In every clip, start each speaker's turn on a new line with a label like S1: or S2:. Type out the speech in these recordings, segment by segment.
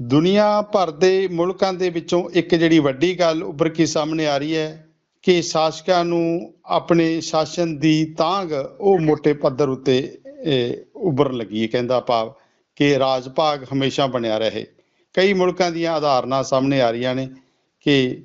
S1: ਦੁਨੀਆ ਭਰ ਦੇ ਮੁਲਕਾਂ ਦੇ ਵਿੱਚੋਂ ਇੱਕ ਜਿਹੜੀ ਵੱਡੀ ਗੱਲ ਉੱਭਰ ਕੇ ਸਾਹਮਣੇ ਆ ਰਹੀ ਹੈ ਕਿ ਸ਼ਾਸਕਾਂ ਨੂੰ ਆਪਣੇ ਸ਼ਾਸਨ ਦੀ ਤਾਂਗ ਉਹ ਮੋٹے ਪੱਧਰ ਉੱਤੇ ਇਹ, ਉੱਭਰਨ ਲੱਗੀ ਹੈ। ਕਹਿੰਦਾ ਭਾਵ ਕਿ ਰਾਜ ਭਾਗ ਹਮੇਸ਼ਾ ਬਣਿਆ ਰਹੇ। ਕਈ ਮੁਲਕਾਂ ਦੀਆਂ ਆਧਾਰਨਾਂ ਸਾਹਮਣੇ ਆ ਰਹੀਆਂ ਨੇ ਕਿ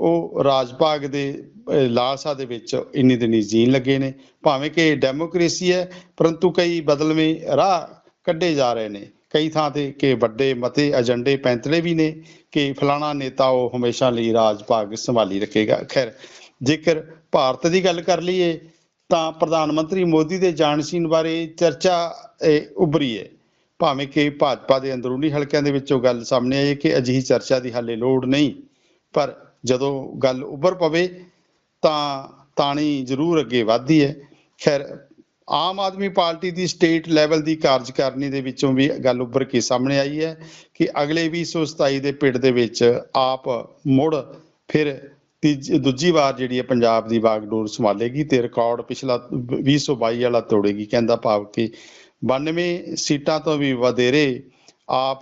S1: ਉਹ ਰਾਜ ਭਾਗ ਦੇ ਲਾਲਸਾ ਦੇ ਵਿੱਚ ਇੰਨੀ ਦਿਨੀ ਜੀਣ ਲੱਗੇ ਨੇ। ਭਾਵੇਂ ਕਿ ਡੈਮੋਕ੍ਰੇਸੀ ਹੈ ਪਰੰਤੂ ਕਈ ਬਦਲਵੇਂ ਰਾਹ ਕੱਢੇ ਜਾ ਰਹੇ ਨੇ। ਕਈ ਥਾਂ ਤੇ ਕਿ ਵੱਡੇ ਮਤੇ ਏਜੰਡੇ ਪੈਂਤਲੇ ਵੀ ਨੇ ਕਿ ਫਲਾਣਾ ਨੇਤਾ ਉਹ ਹਮੇਸ਼ਾ ਲਈ ਰਾਜ ਭਾਗ ਸੰਭਾਲੀ ਰੱਖੇਗਾ। ਖੈਰ, ਜੇਕਰ ਭਾਰਤ ਦੀ ਗੱਲ ਕਰ ਲਈਏ, ਤਾਂ ਪ੍ਰਧਾਨ ਮੰਤਰੀ ਮੋਦੀ ਦੇ ਜਾਣਸ਼ੀਨ ਬਾਰੇ ਚਰਚਾ ਉਭਰੀ ਹੈ ਭਾਵੇਂ ਕਿ ਭਾਜਪਾ ਦੇ ਅੰਦਰੂਨੀ ਹਲਕਿਆਂ ਦੇ ਵਿੱਚੋਂ ਗੱਲ ਸਾਹਮਣੇ ਆਈ ਹੈ ਕਿ ਅਜਿਹੀ ਚਰਚਾ ਦੀ ਹਾਲੇ ਲੋੜ ਨਹੀਂ, ਪਰ ਜਦੋਂ ਗੱਲ ਉੱਭਰ ਪਵੇ, ਤਾਂ ਤਾਣੀ ਜ਼ਰੂਰ ਅੱਗੇ ਵਧਦੀ ਹੈ। ਖੈਰ ਆਮ ਆਦਮੀ ਪਾਰਟੀ ਦੀ ਸਟੇਟ ਲੈਵਲ ਦੀ ਕਾਰਜਕਾਰਨੀ ਦੇ ਵਿੱਚੋਂ ਵੀ ਗੱਲ ਉੱਭਰ ਕੇ ਸਾਹਮਣੇ ਆਈ ਹੈ ਕਿ ਅਗਲੇ 2027 ਦੇ ਪਿੰਡ ਦੇ ਵਿੱਚ ਆਪ ਮੁੜ ਫਿਰ ਤੀਜੀ, ਦੂਜੀ ਵਾਰ ਜਿਹੜੀ ਹੈ ਪੰਜਾਬ ਦੀ ਬਾਗਡੋਰ ਸੰਭਾਲੇਗੀ ਤੇ ਰਿਕਾਰਡ ਪਿਛਲਾ 2022 ਵਾਲਾ ਤੋੜੇਗੀ, ਕਹਿੰਦਾ ਭਾਵ ਕਿ 92 ਸੀਟਾਂ ਤੋਂ ਵੀ ਵਧੇਰੇ ਆਪ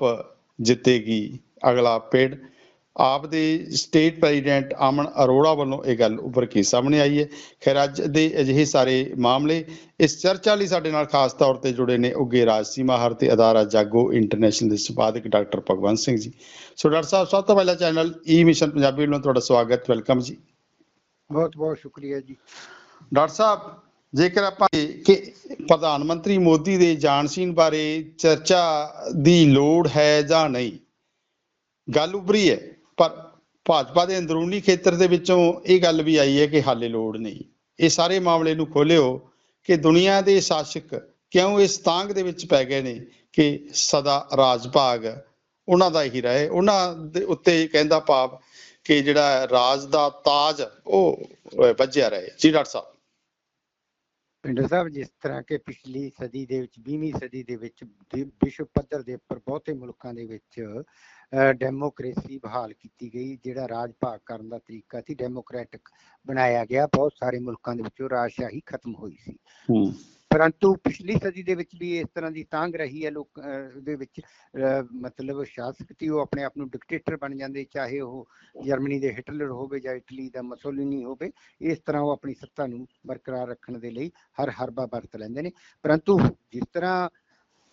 S1: ਜਿੱਤੇਗੀ ਅਗਲਾ ਪਿੰਡ ਆਪ ਦੇ ਸਟੇਟ ਪ੍ਰੈਜ਼ੀਡੈਂਟ ਅਮਨ ਅਰੋੜਾ ਵੱਲੋਂ ਇਹ ਗੱਲ ਉੱਭਰ ਕੇ ਸਾਹਮਣੇ ਆਈ ਹੈ। ਖੈਰ ਅੱਜ ਦੇ ਅਜਿਹੇ ਸਾਰੇ ਮਾਮਲੇ ਇਸ ਚਰਚਾ ਲਈ ਸਾਡੇ ਨਾਲ ਖਾਸ ਤੌਰ ਤੇ ਜੁੜੇ ਨੇ ਉੱਗੇ ਰਾਜਸੀ ਮਾਹਰ ਤੇ ਅਦਾਰਾ ਜਾਗੋ ਇੰਟਰਨੈਸ਼ਨਲ ਦੇ ਸੰਪਾਦਕ doctor Bhagwant Singh ji. So doctor ਸਾਹਿਬ ਸਭ ਤੋਂ ਪਹਿਲਾਂ ਚੈਨਲ ਈ ਮਿਸ਼ਨ ਪੰਜਾਬੀ ਵੱਲੋਂ ਤੁਹਾਡਾ ਸਵਾਗਤ ਵੈਲਕਮ ਜੀ।
S2: ਬਹੁਤ ਬਹੁਤ ਸ਼ੁਕਰੀਆ ਜੀ।
S1: ਡਾਕਟਰ ਸਾਹਿਬ ਜੇਕਰ ਆਪਾਂ ਕਿ ਪ੍ਰਧਾਨ ਮੰਤਰੀ ਮੋਦੀ ਦੇ ਜਾਣਸ਼ੀਨ ਬਾਰੇ ਚਰਚਾ ਦੀ ਲੋੜ ਹੈ ਜਾਂ ਨਹੀਂ ਗੱਲ ਉੱਭਰੀ ਹੈ। ਪਰ ਭਾਜਪਾ ਦੇ ਅੰਦਰੂਨੀ ਖੇਤਰ ਦੇ ਵਿੱਚੋਂ ਇਹ ਗੱਲ ਵੀ ਆਈ ਹੈ ਕਿ ਹਾਲੇ ਲੋੜ ਨਹੀਂ। ਇਹ ਸਾਰੇ ਮਾਮਲੇ ਨੂੰ ਖੋਲਿਓ ਕਿ ਦੁਨੀਆ ਦੇ ਸ਼ਾਸਕ ਕਿਉਂ ਇਸ ਤਾਂਗ ਦੇ ਵਿੱਚ ਪੈ ਗਏ ਨੇ ਕਿ ਸਦਾ ਰਾਜ ਭਾਗ ਉਹਨਾਂ ਦਾ ਹੀ ਰਹੇ। ਉਹਨਾਂ ਦੇ ਉੱਤੇ ਕਹਿੰਦਾ ਭਾਵ ਕਿ ਜਿਹੜਾ ਰਾਜ ਦਾ ਤਾਜ ਉਹ ਵੱਜਿਆ ਰਹੇ। ਜੀ ਡਾਕਟਰ ਸਾਹਿਬ।
S2: ਪਿੰਡਰ ਸਾਹਿਬ ਜਿਸ ਤਰ੍ਹਾਂ ਕਿ ਪਿਛਲੀ ਸਦੀ ਦੇ ਵਿੱਚ 20ਵੀਂ ਸਦੀ ਦੇ ਵਿੱਚ ਵਿਸ਼ਵ ਪੱਧਰ ਦੇ ਉੱਪਰ ਬਹੁਤੇ ਮੁਲਕਾਂ ਦੇ ਵਿੱਚ ਅਹ, ਡੈਮੋਕ੍ਰੇਸੀ ਬਹਾਲ ਕੀਤੀ ਗਈ ਜਿਹੜਾ ਰਾਜ ਭਾਗ ਕਰਨ ਦਾ ਤਰੀਕਾ ਸੀ ਡੈਮੋਕ੍ਰੈਟਿਕ ਬਣਾਇਆ ਗਿਆ। ਬਹੁਤ ਸਾਰੇ ਮੁਲਕਾਂ ਦੇ ਵਿੱਚੋਂ ਰਾਜਸ਼ਾਹੀ ਖਤਮ ਹੋਈ ਸੀ। ਪਰੰਤੂ ਪਿਛਲੀ ਸਦੀ ਦੇ ਵਿੱਚ ਵੀ ਇਸ ਤਰ੍ਹਾਂ ਦੀ ਤਾਂਗ ਰਹੀ ਹੈ ਲੋਕ ਦੇ ਵਿੱਚ ਮਤਲਬ ਸ਼ਾਸਕ ਸੀ ਉਹ ਆਪਣੇ ਆਪ ਨੂੰ ਡਿਕਟੇਟਰ ਬਣ ਜਾਂਦੇ, ਚਾਹੇ ਉਹ ਜਰਮਨੀ ਦੇ ਹਿਟਲਰ ਹੋਵੇ ਜਾਂ ਇਟਲੀ ਦਾ ਮਸੋਲਿਨੀ ਹੋਵੇ, ਇਸ ਤਰ੍ਹਾਂ ਉਹ ਆਪਣੀ ਸੱਤਾ ਨੂੰ ਬਰਕਰਾਰ ਰੱਖਣ ਦੇ ਲਈ ਹਰ ਹਰਬਾ ਵਰਤ ਲੈਂਦੇ ਨੇ। ਪਰੰਤੂ ਜਿਸ ਤਰ੍ਹਾਂ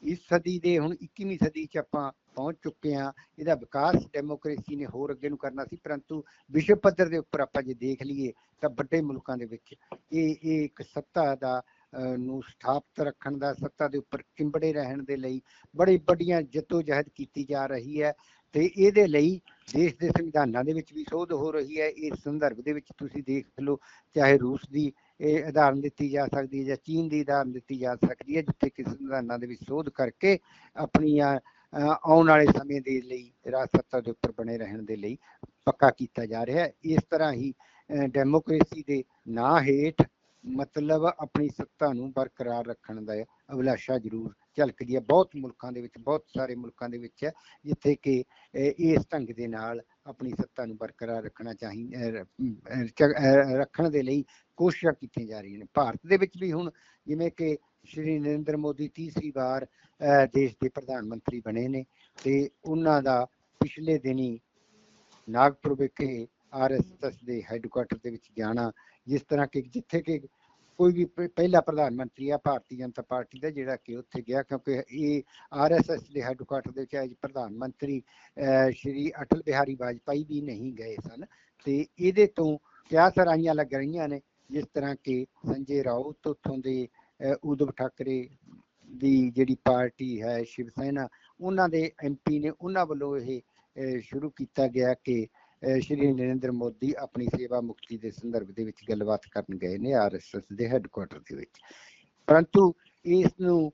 S2: ਇਸ ਸਦੀ ਦੇ ਹੁਣ 21ਵੀਂ ਸਦੀ 'ਚ ਆਪਾਂ ਪਹੁੰਚ ਚੁੱਕੇ ਹਾਂ, ਇਹਦਾ ਵਿਕਾਸ ਡੈਮੋਕ੍ਰੇਸੀ ਨੇ ਹੋਰ ਅੱਗੇ ਨੂੰ ਕਰਨਾ ਸੀ, ਪਰੰਤੂ ਵਿਸ਼ਵ ਪੱਧਰ ਦੇ ਉੱਪਰ ਆਪਾਂ ਜੇ ਦੇਖ ਲਈਏ ਤਾਂ ਵੱਡੇ ਮੁਲਕਾਂ ਦੇ ਵਿੱਚ ਇਹ ਇਹ ਇੱਕ ਸੱਤਾ ਦਾ ਨੂੰ ਸਥਾਪਿਤ ਰੱਖਣ ਦਾ ਸੱਤਾ ਦੇ ਉੱਪਰ ਚਿੰਬੜੇ ਰਹਿਣ ਦੇ ਲਈ ਬੜੀ ਵੱਡੀਆਂ ਜਹਿਦ ਕੀਤੀ ਜਾ ਰਹੀ ਹੈ ਤੇ ਇਹਦੇ ਲਈ ਦੇਸ਼ ਦੇ ਸੰਵਿਧਾਨਾਂ ਦੇ ਵਿੱਚ ਵੀ ਸੋਧ ਹੋ ਰਹੀ ਹੈ। ਇਸ ਸੰਦਰਭ ਦੇ ਵਿੱਚ ਤੁਸੀਂ ਦੇਖ ਲਓ ਚਾਹੇ ਰੂਸ ਦੀ ਇਹ ਉਦਾਹਰਨ ਦਿੱਤੀ ਜਾ ਸਕਦੀ ਹੈ ਜਾਂ ਚੀਨ ਦੀ ਉਦਾਹਰਨ ਦਿੱਤੀ ਜਾ ਸਕਦੀ ਹੈ ਜਿੱਥੇ ਕਿ ਸੰਵਿਧਾਨਾਂ ਦੇ ਵਿੱਚ ਸੋਧ ਕਰਕੇ ਆਪਣੀਆਂ ਅਹ, ਆਉਣ ਵਾਲੇ ਸਮੇਂ ਦੇ ਲਈ ਰਾਜ ਸੱਤਾ ਦੇ ਉੱਪਰ ਬਣੇ ਰਹਿਣ ਦੇ ਲਈ ਪੱਕਾ ਕੀਤਾ ਜਾ ਰਿਹਾ ਹੈ। ਇਸ ਤਰ੍ਹਾਂ ਹੀ ਡੈਮੋਕ੍ਰੇਸੀ ਦੇ ਨਾਂ ਹੇਠ ਮਤਲਬ ਆਪਣੀ ਸੱਤਾ ਨੂੰ ਬਰਕਰਾਰ ਰੱਖਣ ਦਾ ਅਭਿਲਾਸ਼ਾ ਜ਼ਰੂਰ ਝਲਕਦੀ ਹੈ। ਬਹੁਤ ਮੁਲਕਾਂ ਦੇ ਵਿੱਚ ਬਹੁਤ ਸਾਰੇ ਮੁਲਕਾਂ ਦੇ ਵਿੱਚ ਹੈ ਜਿੱਥੇ ਕਿ ਇਸ ਢੰਗ ਦੇ ਨਾਲ ਆਪਣੀ ਸੱਤਾ ਨੂੰ ਬਰਕਰਾਰ ਰੱਖਣਾ ਚਾਹੀਦਾ ਰੱਖਣ ਦੇ ਲਈ ਕੋਸ਼ਿਸ਼ਾਂ ਕੀਤੀਆਂ ਜਾ ਰਹੀਆਂ ਨੇ। ਭਾਰਤ ਦੇ ਵਿੱਚ ਵੀ ਹੁਣ ਜਿਵੇਂ ਕਿ ਸ਼੍ਰੀ ਨਰਿੰਦਰ ਮੋਦੀ ਤੀਸਰੀ ਵਾਰ ਅਹ, ਦੇਸ਼ ਦੇ ਪ੍ਰਧਾਨ ਮੰਤਰੀ ਬਣੇ ਨੇ ਤੇ ਉਹਨਾਂ ਦਾ ਪਿਛਲੇ ਦਿਨੀ ਨਾਗਪੁਰ ਵਿਖੇ ਆਰਐਸਐਸ ਦੇ ਹੈੱਡਕੁਆਟਰ ਦੇ ਵਿੱਚ ਜਾਣਾ ਜਿਸ ਤਰ੍ਹਾਂ ਕਿ ਜਿੱਥੇ ਕਿ ਕੋਈ ਵੀ ਪਹਿਲਾ ਪ੍ਰਧਾਨ ਮੰਤਰੀ ਆ ਭਾਰਤੀ ਜਨਤਾ ਪਾਰਟੀ ਦਾ ਜਿਹੜਾ ਕਿ ਉੱਥੇ ਗਿਆ ਕਿਉਂਕਿ ਇਹ ਆਰਐਸਐਸ ਦੇ ਹੈੱਡਕੁਆਟਰ ਦੇ ਵਿੱਚ ਅੱਜ ਪ੍ਰਧਾਨ ਮੰਤਰੀ ਅਹ, ਸ਼੍ਰੀ ਅਟਲ ਬਿਹਾਰੀ ਵਾਜਪਾਈ ਵੀ ਨਹੀਂ ਗਏ ਸਨ। ਤੇ ਇਹਦੇ ਤੋਂ ਕਿਆ ਸਰਾਈਆਂ ਲੱਗ ਰਹੀਆਂ ਨੇ ਜਿਸ ਤਰ੍ਹਾਂ ਕਿ ਸੰਜੇ ਰਾਉਤ ਉੱਥੋਂ ਦੇ ਅਹ, ਠਾਕਰੇ ਦੀ ਜਿਹੜੀ ਪਾਰਟੀ ਹੈ ਸ਼ਿਵ ਸੈਨਾ ਉਹਨਾਂ ਦੇ ਐਮਪੀ ਨੇ ਉਹਨਾਂ ਵੱਲੋਂ ਇਹ ਸ਼ੁਰੂ ਕੀਤਾ ਗਿਆ ਕਿ ਸ਼੍ਰੀ ਨਰਿੰਦਰ ਮੋਦੀ ਆਪਣੀ ਸੇਵਾ ਮੁਕਤੀ ਦੇ ਸੰਦਰਭ ਦੇ ਵਿੱਚ ਗੱਲਬਾਤ ਕਰਨ ਗਏ ਨੇ ਆਰਐਸਐਸ ਦੇ ਹੈੱਡਕੁਆਟਰ ਦੇ ਵਿੱਚ। ਪਰੰਤੂ ਇਸ ਨੂੰ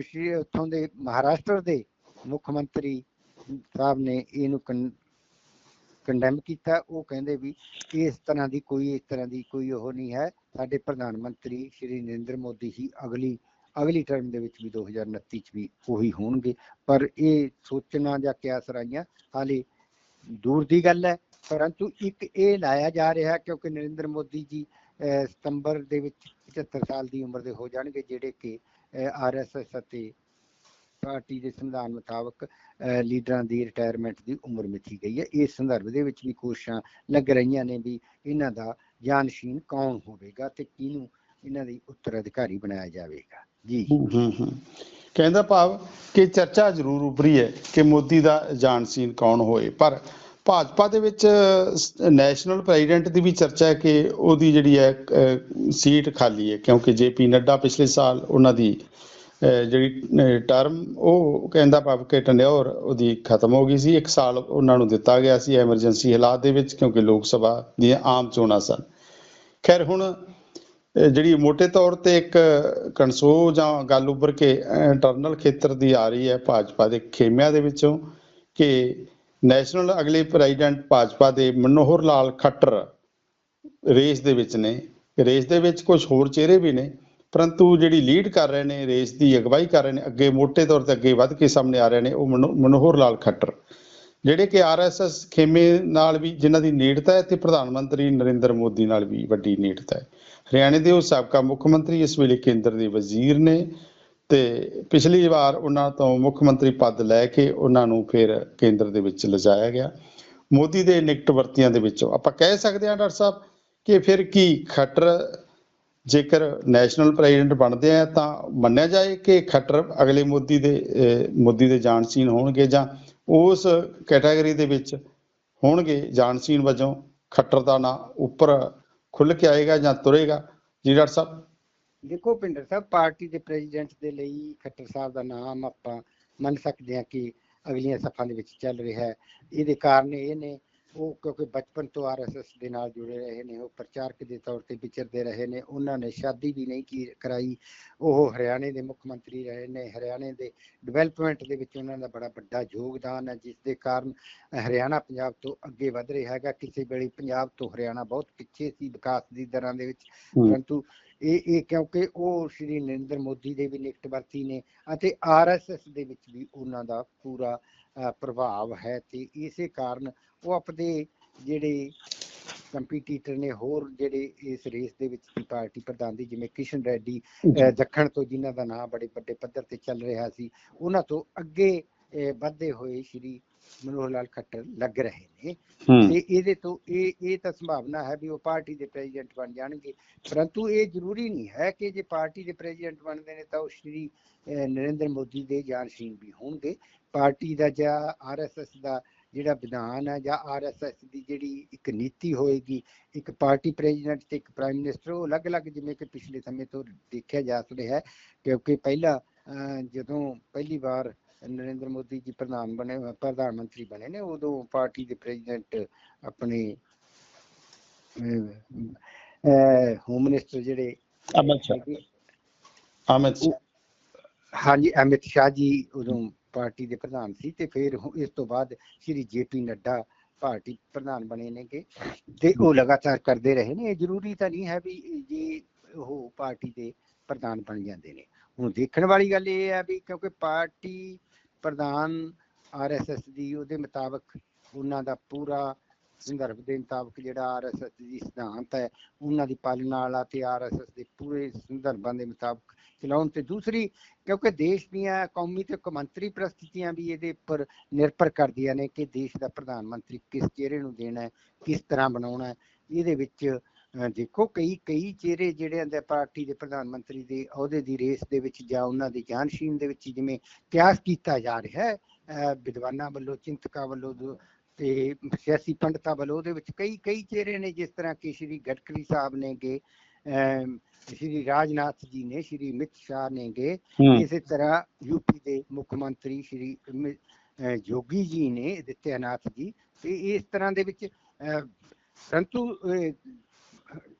S2: ਸ਼੍ਰੀ ਉੱਥੋਂ ਦੇ ਮਹਾਰਾਸ਼ਟਰ ਦੇ ਮੁੱਖ ਮੰਤਰੀ ਸਾਹਿਬ ਨੇ ਇਹਨੂੰ ਕੰਡੈਮ ਕੀਤਾ। ਉਹ ਕਹਿੰਦੇ ਵੀ ਇਸ ਤਰ੍ਹਾਂ ਦੀ ਕੋਈ, ਇਸ ਤਰ੍ਹਾਂ ਦੀ ਕੋਈ ਉਹ ਨਹੀਂ ਹੈ। ਸਾਡੇ ਪ੍ਰਧਾਨ ਮੰਤਰੀ ਸ਼੍ਰੀ ਨਰਿੰਦਰ ਮੋਦੀ ਹੀ ਅਗਲੀ ਅਗਲੀ ਟਰਮ ਦੇ ਵਿੱਚ ਵੀ 2029 ਚ ਵੀ ਉਹੀ ਹੋਣਗੇ। ਪਰ ਇਹ ਸੋਚਣਾ ਜਾਂ ਕਿਆਸ ਰਾਈਆਂ ਹਾਲੇ ਦੂਰ ਦੀ ਗੱਲ ਹੈ। ਪਰੰਤੂ ਇੱਕ ਇਹ ਲਾਇਆ ਜਾ ਰਿਹਾ ਕਿਉਂਕਿ ਨਰਿੰਦਰ ਮੋਦੀ ਜੀ ਸਤੰਬਰ ਦੇ ਵਿੱਚ 75 ਸਾਲ ਦੀ ਉਮਰ ਦੇ ਹੋ ਜਾਣਗੇ, ਜਿਹੜੇ ਕਿ ਆਰਐਸਐਸ ਅਤੇ ਪਾਰਟੀ ਦੇ ਸੰਵਿਧਾਨ ਮੁਤਾਬਕ ਲੀਡਰਾਂ ਦੀ ਰਿਟਾਇਰਮੈਂਟ ਦੀ ਉਮਰ ਮਿਥੀ ਗਈ ਹੈ। ਇਸ ਸੰਦਰਭ ਦੇ ਵਿੱਚ ਵੀ ਕੋਸ਼ਿਸ਼ਾਂ ਲੱਗ ਰਹੀਆਂ ਨੇ ਵੀ ਇਹਨਾਂ ਦਾ ਜਾਨਸ਼ੀਨ ਕੌਣ ਹੋਵੇਗਾ ਤੇ ਕਿਹਨੂੰ ਇਹਨਾਂ ਦੀ ਉੱਤਰਾਧਿਕਾਰੀ ਬਣਾਇਆ ਜਾਵੇਗਾ। ਜੀ।
S1: ਹੂੰ ਹੂੰ ਕਹਿੰਦਾ ਭਾਵ ਕਿ ਚਰਚਾ ਜ਼ਰੂਰ ਉਭਰੀ ਹੈ ਕਿ ਮੋਦੀ ਦਾ ਜਾਣਸੀਨ ਕੌਣ ਹੋਏ। ਪਰ ਭਾਜਪਾ ਦੇ ਵਿੱਚ ਨੈਸ਼ਨਲ ਪ੍ਰੈਜ਼ੀਡੈਂਟ ਦੀ ਵੀ ਚਰਚਾ ਹੈ ਕਿ ਉਹਦੀ ਜਿਹੜੀ ਹੈ ਸੀਟ ਖਾਲੀ ਹੈ। ਕਿਉਂਕਿ ਜੇਪੀ ਨੱਡਾ ਪਿਛਲੇ ਸਾਲ ਉਹਨਾਂ ਦੀ ਜਿਹੜੀ ਟਰਮ, ਉਹ ਕਹਿੰਦਾ ਭਾਵ ਕਿ ਟੰਡਿਓਰ ਉਹਦੀ ਖਤਮ ਹੋ ਗਈ ਸੀ। ਇੱਕ ਸਾਲ ਉਹਨਾਂ ਨੂੰ ਦਿੱਤਾ ਗਿਆ ਸੀ ਐਮਰਜੈਂਸੀ ਹਾਲਾਤ ਦੇ ਵਿੱਚ ਕਿਉਂਕਿ ਲੋਕ ਸਭਾ ਦੀਆਂ ਆਮ ਚੋਣਾਂ ਸਨ। ਖੈਰ, ਹੁਣ ਜਿਹੜੀ ਮੋٹے ਤੌਰ ਤੇ ਇੱਕ ਕੰਸੋ ਜਾਂ ਗੱਲ ਉੱਭਰ ਕੇ ਇੰਟਰਨਲ ਖੇਤਰ ਦੀ ਆ ਰਹੀ ਹੈ ਭਾਜਪਾ ਦੇ ਖੇਮਿਆਂ ਦੇ ਵਿੱਚੋਂ ਕਿ ਨੈਸ਼ਨਲ ਅਗਲੇ ਪ੍ਰੈਜ਼ੀਡੈਂਟ ਭਾਜਪਾ ਦੇ ਮਨੋਹਰ ਲਾਲ ਖੱਟਰ ਰੇਸ ਦੇ ਵਿੱਚ ਨੇ। ਰੇਸ ਦੇ ਵਿੱਚ ਕੁਝ ਹੋਰ ਚਿਹਰੇ ਵੀ ਨੇ, ਪਰੰਤੂ ਜਿਹੜੀ ਲੀਡ ਕਰ ਰਹੇ ਨੇ ਰੇਸ ਦੀ ਅਗਵਾਈ ਕਰ ਰਹੇ ਨੇ, ਅੱਗੇ ਮੋٹے ਤੌਰ ਤੇ ਅੱਗੇ ਵੱਧ ਕੇ ਸਾਹਮਣੇ ਆ ਰਹੇ ਨੇ ਉਹ ਮਨੋਹਰ ਲਾਲ ਖੱਟਰ। ਜਿਹੜੇ ਕਿ ਆਰਐਸਐਸ ਖੇਮੇ ਨਾਲ ਵੀ ਜਿਨ੍ਹਾਂ ਦੀ ਨੇੜਤਾ ਹੈ ਤੇ ਪ੍ਰਧਾਨ ਮੰਤਰੀ ਨਰਿੰਦਰ ਮੋਦੀ ਨਾਲ ਵੀ ਵੱਡੀ ਨੇੜਤਾ ਹੈ। ਹਰਿਆਣੇ ਦੇ ਉਹ ਸਾਬਕਾ ਮੁੱਖ ਮੰਤਰੀ ਇਸ ਵੇਲੇ ਕੇਂਦਰ ਦੇ ਵਜ਼ੀਰ ਨੇ ਤੇ ਪਿਛਲੀ ਵਾਰ ਉਹਨਾਂ ਤੋਂ ਮੁੱਖ ਮੰਤਰੀ ਪਦ ਲੈ ਕੇ ਉਹਨਾਂ ਨੂੰ ਫਿਰ ਕੇਂਦਰ ਦੇ ਵਿੱਚ ਲਿਜਾਇਆ ਗਿਆ। ਮੋਦੀ ਦੇ ਨਿਕਟ ਵਰਤੀਆਂ ਦੇ ਵਿੱਚੋਂ ਆਪਾਂ ਕਹਿ ਸਕਦੇ ਹਾਂ ਡਾਕਟਰ ਸਾਹਿਬ ਕਿ ਫਿਰ ਕੀ ਖੱਟਰ ਜੇਕਰ ਨੈਸ਼ਨਲ ਪ੍ਰੈਜ਼ੀਡੈਂਟ ਬਣਦੇ ਆ ਤਾਂ ਮੰਨਿਆ ਜਾਏ ਕਿ ਖੱਟਰ ਅਗਲੇ ਮੋਦੀ ਦੇ ਮੋਦੀ ਦੇ ਜਾਣਸੀਨ ਹੋਣਗੇ ਜਾਂ ਉਸ ਕੈਟਾਗਰੀ ਦੇ ਵਿੱਚ ਹੋਣਗੇ ਜਾਣਸੀਨ ਵਜੋਂ ਖੱਟਰ ਦਾ ਨਾਂ ਉੱਪਰ ਖੁੱਲ ਕੇ ਆਏਗਾ ਜਾਂ ਤੁਰੇਗਾ? ਜੀ ਡਾਕਟਰ ਸਾਹਿਬ।
S2: ਦੇਖੋ ਭਿੰਦਰ ਸਾਹਿਬ, ਪਾਰਟੀ ਦੇ ਪ੍ਰੈਜ਼ੀਡੈਂਟ ਦੇ ਲਈ ਖੱਟਰ ਸਾਹਿਬ ਦਾ ਨਾਮ ਆਪਾਂ ਮੰਨ ਸਕਦੇ ਹਾਂ ਕਿ ਅਗਲੀਆਂ ਸਫਾਂ ਦੇ ਵਿੱਚ ਚੱਲ ਰਿਹਾ ਹੈ। ਇਹਦੇ ਕਾਰਨ ਇਹ ਨੇ ਉਹ ਕਿਉਂਕਿ ਬਚਪਨ ਤੋਂ ਆਰਐਸਐਸ ਦੇ ਨਾਲ ਜੁੜੇ ਰਹੇ ਨੇ ਉਹ ਪ੍ਰਚਾਰਕ ਦੇ ਤੌਰ ਤੇ ਵਿਚਰਦੇ ਰਹੇ ਨੇ ਉਹਨਾਂ ਨੇ ਸ਼ਾਦੀ ਵੀ ਨਹੀਂ ਕੀ ਕਰਾਈ ਉਹ ਹਰਿਆਣੇ ਦੇ ਮੁੱਖ ਮੰਤਰੀ ਰਹੇ ਨੇ ਹਰਿਆਣੇ ਦੇ ਡਿਵੈਲਪਮੈਂਟ ਦੇ ਵਿੱਚ ਉਹਨਾਂ ਦਾ ਬੜਾ ਵੱਡਾ ਯੋਗਦਾਨ ਹੈ ਜਿਸ ਦੇ ਕਾਰਨ ਹਰਿਆਣਾ ਪੰਜਾਬ ਤੋਂ ਅੱਗੇ ਵਧ ਰਿਹਾ ਹੈਗਾ ਕਿਸੇ ਵੇਲੇ ਪੰਜਾਬ ਤੋਂ ਹਰਿਆਣਾ ਬਹੁਤ ਪਿੱਛੇ ਸੀ ਵਿਕਾਸ ਦੀ ਦਰਾਂ ਦੇ ਵਿੱਚ ਪਰੰਤੂ ਇਹ ਇਹ ਕਿਉਂਕਿ ਉਹ ਸ਼੍ਰੀ ਨਰਿੰਦਰ ਮੋਦੀ ਦੇ ਵੀ ਨਿਕਟਵਰਤੀ ਨੇ ਅਤੇ ਆਰਐਸਐਸ ਦੇ ਵਿੱਚ ਵੀ ਉਹਨਾਂ ਦਾ ਪੂਰਾ ਪ੍ਰਭਾਵ ਹੈ ਤੇ ਇਸੇ ਕਾਰਨ ਉਹ ਆਪਣੇ ਜਿਹੜੇ ਕੰਪੀਟੀਟਰ ਨੇ ਹੋਰ ਜਿਹੜੇ ਇਸ ਰੇਸ ਦੇ ਵਿੱਚ ਦੀ ਪਾਰਟੀ ਪ੍ਰਧਾਨ ਦੀ ਜਿਵੇਂ ਕਿਸ਼ਨ ਰੈਡੀ ਦੱਖਣ ਤੋਂ ਜਿਨ੍ਹਾਂ ਦਾ ਨਾਮ ਬੜੇ ਵੱਡੇ ਪੱਧਰ ਤੇ ਚੱਲ ਰਿਹਾ ਸੀ ਉਹਨਾਂ ਤੋਂ ਅੱਗੇ ਵਧਦੇ ਹੋਏ ਸ਼੍ਰੀ ਮਨੋਹਰ ਲਾਲ ਖੱਟਰ ਲੱਗ ਰਹੇ ਨੇ। ਤੇ ਇਹਦੇ ਤੋਂ ਇਹ ਇਹ ਤਾਂ ਸੰਭਾਵਨਾ ਹੈ ਵੀ ਉਹ ਪਾਰਟੀ ਦੇ ਪ੍ਰੈਜ਼ੀਡੈਂਟ ਬਣ ਜਾਣਗੇ। ਪਰੰਤੂ ਇਹ ਜ਼ਰੂਰੀ ਨਹੀਂ ਹੈ ਕਿ ਜੇ ਪਾਰਟੀ ਦੇ ਪ੍ਰੈਜ਼ੀਡੈਂਟ ਬਣਦੇ ਨੇ ਤਾਂ ਉਹ ਸ਼੍ਰੀ ਨਰਿੰਦਰ ਮੋਦੀ ਦੇ ਜਾਨਸ਼ੀਨ ਵੀ ਹੋਣਗੇ। ਪਾਰਟੀ ਦਾ ਜਾਂ ਆਰਐਸਐਸ ਦਾ ਜਿਹੜਾ ਵਿਧਾਨ ਹੈ ਜਾਂ ਆਰਐਸਐਸ ਦੀ ਜਿਹੜੀ ਇੱਕ ਨੀਤੀ ਹੋਏਗੀ ਇੱਕ ਪਾਰਟੀ ਪ੍ਰੈਜ਼ੀਡੈਂਟ ਤੇ ਇੱਕ ਪ੍ਰਾਈਮ ਮਿਨਿਸਟਰ ਉਹ ਅਲੱਗ-ਅਲੱਗ ਜਿਵੇਂ ਕਿ ਪਿਛਲੇ ਸਮੇਂ ਤੋਂ ਦੇਖਿਆ ਜਾ ਰਿਹਾ ਹੈ। ਕਿਉਂਕਿ ਪਹਿਲਾਂ ਜਦੋਂ ਪਹਿਲੀ ਵਾਰ ਨਰਿੰਦਰ ਮੋਦੀ ਜੀ ਪ੍ਰਧਾਨ ਬਣੇ ਪ੍ਰਧਾਨ ਮੰਤਰੀ ਬਣੇ ਨੇ ਉਦੋਂ ਪਾਰਟੀ ਦੇ ਪ੍ਰੈਜ਼ੀਡੈਂਟ ਆਪਣੇ ਹੋਮ ਮਿਨਿਸਟਰ ਜਿਹੜੇ
S1: ਅਮਿਤ ਸ਼ਾਹ। ਅਮਿਤ
S2: ਹਾਂਜੀ ਅਮਿਤ ਸ਼ਾਹ ਜੀ ਉਦੋਂ ਪਾਰਟੀ ਦੇ ਪ੍ਰਧਾਨ ਸੀ ਤੇ ਫਿਰ ਇਸ ਤੋਂ ਬਾਅਦ ਸ਼੍ਰੀ ਜੇਪੀ ਨੱਡਾ ਪਾਰਟੀ ਪ੍ਰਧਾਨ ਬਣੇ ਨੇਗੇ ਤੇ ਉਹ ਲਗਾਤਾਰ ਕਰਦੇ ਰਹੇ ਨੇ। ਇਹ ਜ਼ਰੂਰੀ ਤਾਂ ਨਹੀਂ ਹੈ ਵੀ ਜੇ ਉਹ ਪਾਰਟੀ ਦੇ ਪ੍ਰਧਾਨ ਬਣ ਜਾਂਦੇ ਨੇ। ਹੁਣ ਦੇਖਣ ਵਾਲੀ ਗੱਲ ਇਹ ਹੈ ਵੀ ਕਿਉਂਕਿ ਪਾਰਟੀ ਪ੍ਰਧਾਨ ਆਰਐਸਐਸ ਦੀ, ਉਹਦੇ ਮੁਤਾਬਕ ਉਹਨਾਂ ਦਾ ਪੂਰਾ ਸੰਦਰਭ ਦੇ ਮੁਤਾਬਕ ਜਿਹੜਾ ਆਰਐਸਐਸ ਦੀ ਸਿਧਾਂਤ ਹੈ, ਉਹਨਾਂ ਦੀ ਪਾਲਣਾ ਵਾਲਾ ਤੇ ਆਰਐਸਐਸ ਦੇ ਪੂਰੇ ਸੰਦਰਭਾਂ ਦੇ ਮੁਤਾਬਕ ਚਲਾਉਣ ਤੇ ਦੂਸਰੀ, ਕਿਉਂਕਿ ਦੇਸ਼ ਦੀਆਂ ਕੌਮੀ ਤੇ ਕੌਮਾਂਤਰੀ ਪ੍ਰਸਥਿਤੀਆਂ ਵੀ ਇਹਦੇ ਉੱਪਰ ਨਿਰਭਰ ਕਰਦੀਆਂ ਨੇ ਕਿ ਦੇਸ਼ ਦਾ ਪ੍ਰਧਾਨ ਮੰਤਰੀ ਕਿਸ ਚਿਹਰੇ ਨੂੰ ਦੇਣਾ ਹੈ, ਕਿਸ ਤਰ੍ਹਾਂ ਬਣਾਉਣਾ ਹੈ, ਇਹਦੇ ਵਿੱਚ ਦੇਖੋ ਕਈ ਕਈ ਚਿਹਰੇ ਜਿਹੜੇ ਆ ਪਾਰਟੀ ਦੇ ਪ੍ਰਧਾਨ ਮੰਤਰੀ ਦੇ ਅਹੁਦੇ ਦੀ ਰੇਸ ਦੇ ਵਿੱਚ ਜਾਂ ਉਹਨਾਂ ਦੀ ਜਾਨਸ਼ੀਨ ਦੇ ਵਿੱਚ ਜਿਵੇਂ ਕਿਆਸ ਕੀਤਾ ਜਾ ਰਿਹਾ ਹੈ ਵਿਦਵਾਨਾਂ ਵੱਲੋਂ ਚਿੰਤਕਾਂ ਵੱਲੋਂ ਤੇ ਸਿਆਸੀ ਪੰਡਤਾਂ ਵੱਲੋਂ ਉਹਦੇ ਵਿੱਚ ਕਈ ਕਈ ਚਿਹਰੇ ਨੇ ਜਿਸ ਤਰ੍ਹਾਂ ਕਿ ਸ਼੍ਰੀ ਗਡਕਰੀ ਸਾਹਿਬ ਨੇਗੇ ਸ਼੍ਰੀ ਰਾਜਨਾਥ ਜੀ ਨੇ ਸ਼੍ਰੀ ਅਮਿਤ ਸ਼ਾਹ ਨੇਗੇ ਇਸੇ ਤਰ੍ਹਾਂ ਯੂਪੀ ਦੇ ਮੁੱਖ ਮੰਤਰੀ ਸ਼੍ਰੀ ਜੋਗੀ ਜੀ ਨੇ ਅਦਿੱਤਿਆਨਾਥ ਜੀ ਤੇ ਇਸ ਤਰ੍ਹਾਂ ਦੇ ਵਿੱਚ ਪਰੰਤੂ ਅਹ,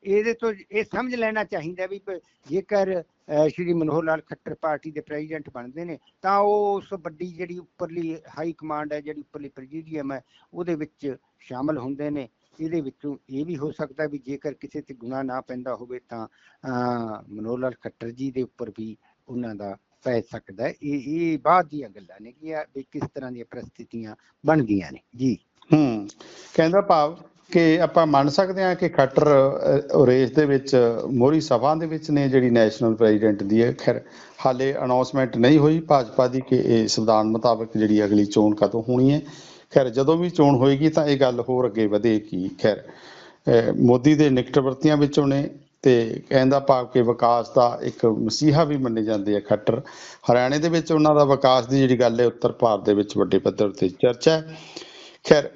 S2: ਇਹਦੇ ਤੋਂ ਇਹ ਸਮਝ ਲੈਣਾ ਚਾਹੀਦਾ ਵੀ ਜੇਕਰ ਸ਼੍ਰੀ ਮਨੋਹਰ ਲਾਲ ਖੱਟਰ ਪਾਰਟੀ ਦੇ ਪ੍ਰੈਜ਼ੀਡੈਂਟ ਬਣਦੇ ਨੇ ਤਾਂ ਉਹ ਉਸ ਵੱਡੀ ਜਿਹੜੀ ਉੱਪਰਲੀ ਹਾਈ ਕਮਾਂਡ ਹੈ ਜਿਹੜੀ ਉੱਪਰਲੀ ਪ੍ਰੈਜ਼ੀਡੀਅਮ ਹੈ ਉਹਦੇ ਵਿੱਚ ਸ਼ਾਮਲ ਹੁੰਦੇ ਨੇ। ਇਹਦੇ ਵਿੱਚੋਂ ਇਹ ਵੀ ਹੋ ਸਕਦਾ ਵੀ ਜੇਕਰ ਕਿਸੇ ਤੇ ਗੁਨਾਹ ਨਾ ਪੈਂਦਾ ਹੋਵੇ ਤਾਂ ਅਹ, ਮਨੋਹਰ ਲਾਲ ਖੱਟਰ ਜੀ ਦੇ ਉੱਪਰ ਵੀ ਉਹਨਾਂ ਦਾ ਪੈ ਸਕਦਾ ਇਹ ਇਹ ਬਾਅਦ ਦੀਆਂ ਗੱਲਾਂ ਨੇ ਕਿ ਕਿਸ ਤਰ੍ਹਾਂ ਦੀਆਂ ਪ੍ਰਸਥਿਤੀਆਂ ਬਣਦੀਆਂ ਨੇ। ਜੀ।
S1: ਹੂੰ। ਕਹਿੰਦਾ ਭਾਵ ਕਿ ਆਪਾਂ ਮੰਨ ਸਕਦੇ ਹਾਂ ਕਿ ਖੱਟਰ ਰੇਸ ਦੇ ਵਿੱਚ, ਮੋਹਰੀ ਸਭਾ ਦੇ ਵਿੱਚ ਨੇ ਜਿਹੜੀ ਨੈਸ਼ਨਲ ਪ੍ਰੈਜ਼ੀਡੈਂਟ ਦੀ ਹੈ। ਖੈਰ, ਹਾਲੇ ਅਨਾਉਂਸਮੈਂਟ ਨਹੀਂ ਹੋਈ ਭਾਜਪਾ ਦੀ ਕਿ ਇਹ ਸੰਵਿਧਾਨ ਮੁਤਾਬਕ ਜਿਹੜੀ ਅਗਲੀ ਚੋਣ ਕਦੋਂ ਹੋਣੀ ਹੈ। ਖੈਰ, ਜਦੋਂ ਵੀ ਚੋਣ ਹੋਏਗੀ ਤਾਂ ਇਹ ਗੱਲ ਹੋਰ ਅੱਗੇ ਵਧੇਗੀ। ਖੈਰ ਮੋਦੀ ਦੇ ਨਿਕਟਵਰਤੀਆਂ ਵਿੱਚੋਂ ਨੇ ਤੇ ਕਹਿੰਦਾ ਭਾਵ ਕਿ ਵਿਕਾਸ ਦਾ ਇੱਕ ਮਸੀਹਾ ਵੀ ਮੰਨੇ ਜਾਂਦੇ ਆ ਖੱਟਰ। ਹਰਿਆਣੇ ਦੇ ਵਿੱਚ ਉਹਨਾਂ ਦਾ ਵਿਕਾਸ ਦੀ ਜਿਹੜੀ ਗੱਲ ਹੈ ਉੱਤਰ ਭਾਰਤ ਦੇ ਵਿੱਚ ਵੱਡੇ ਪੱਧਰ ਤੇ ਚਰਚਾ ਹੈ। ਖੈਰ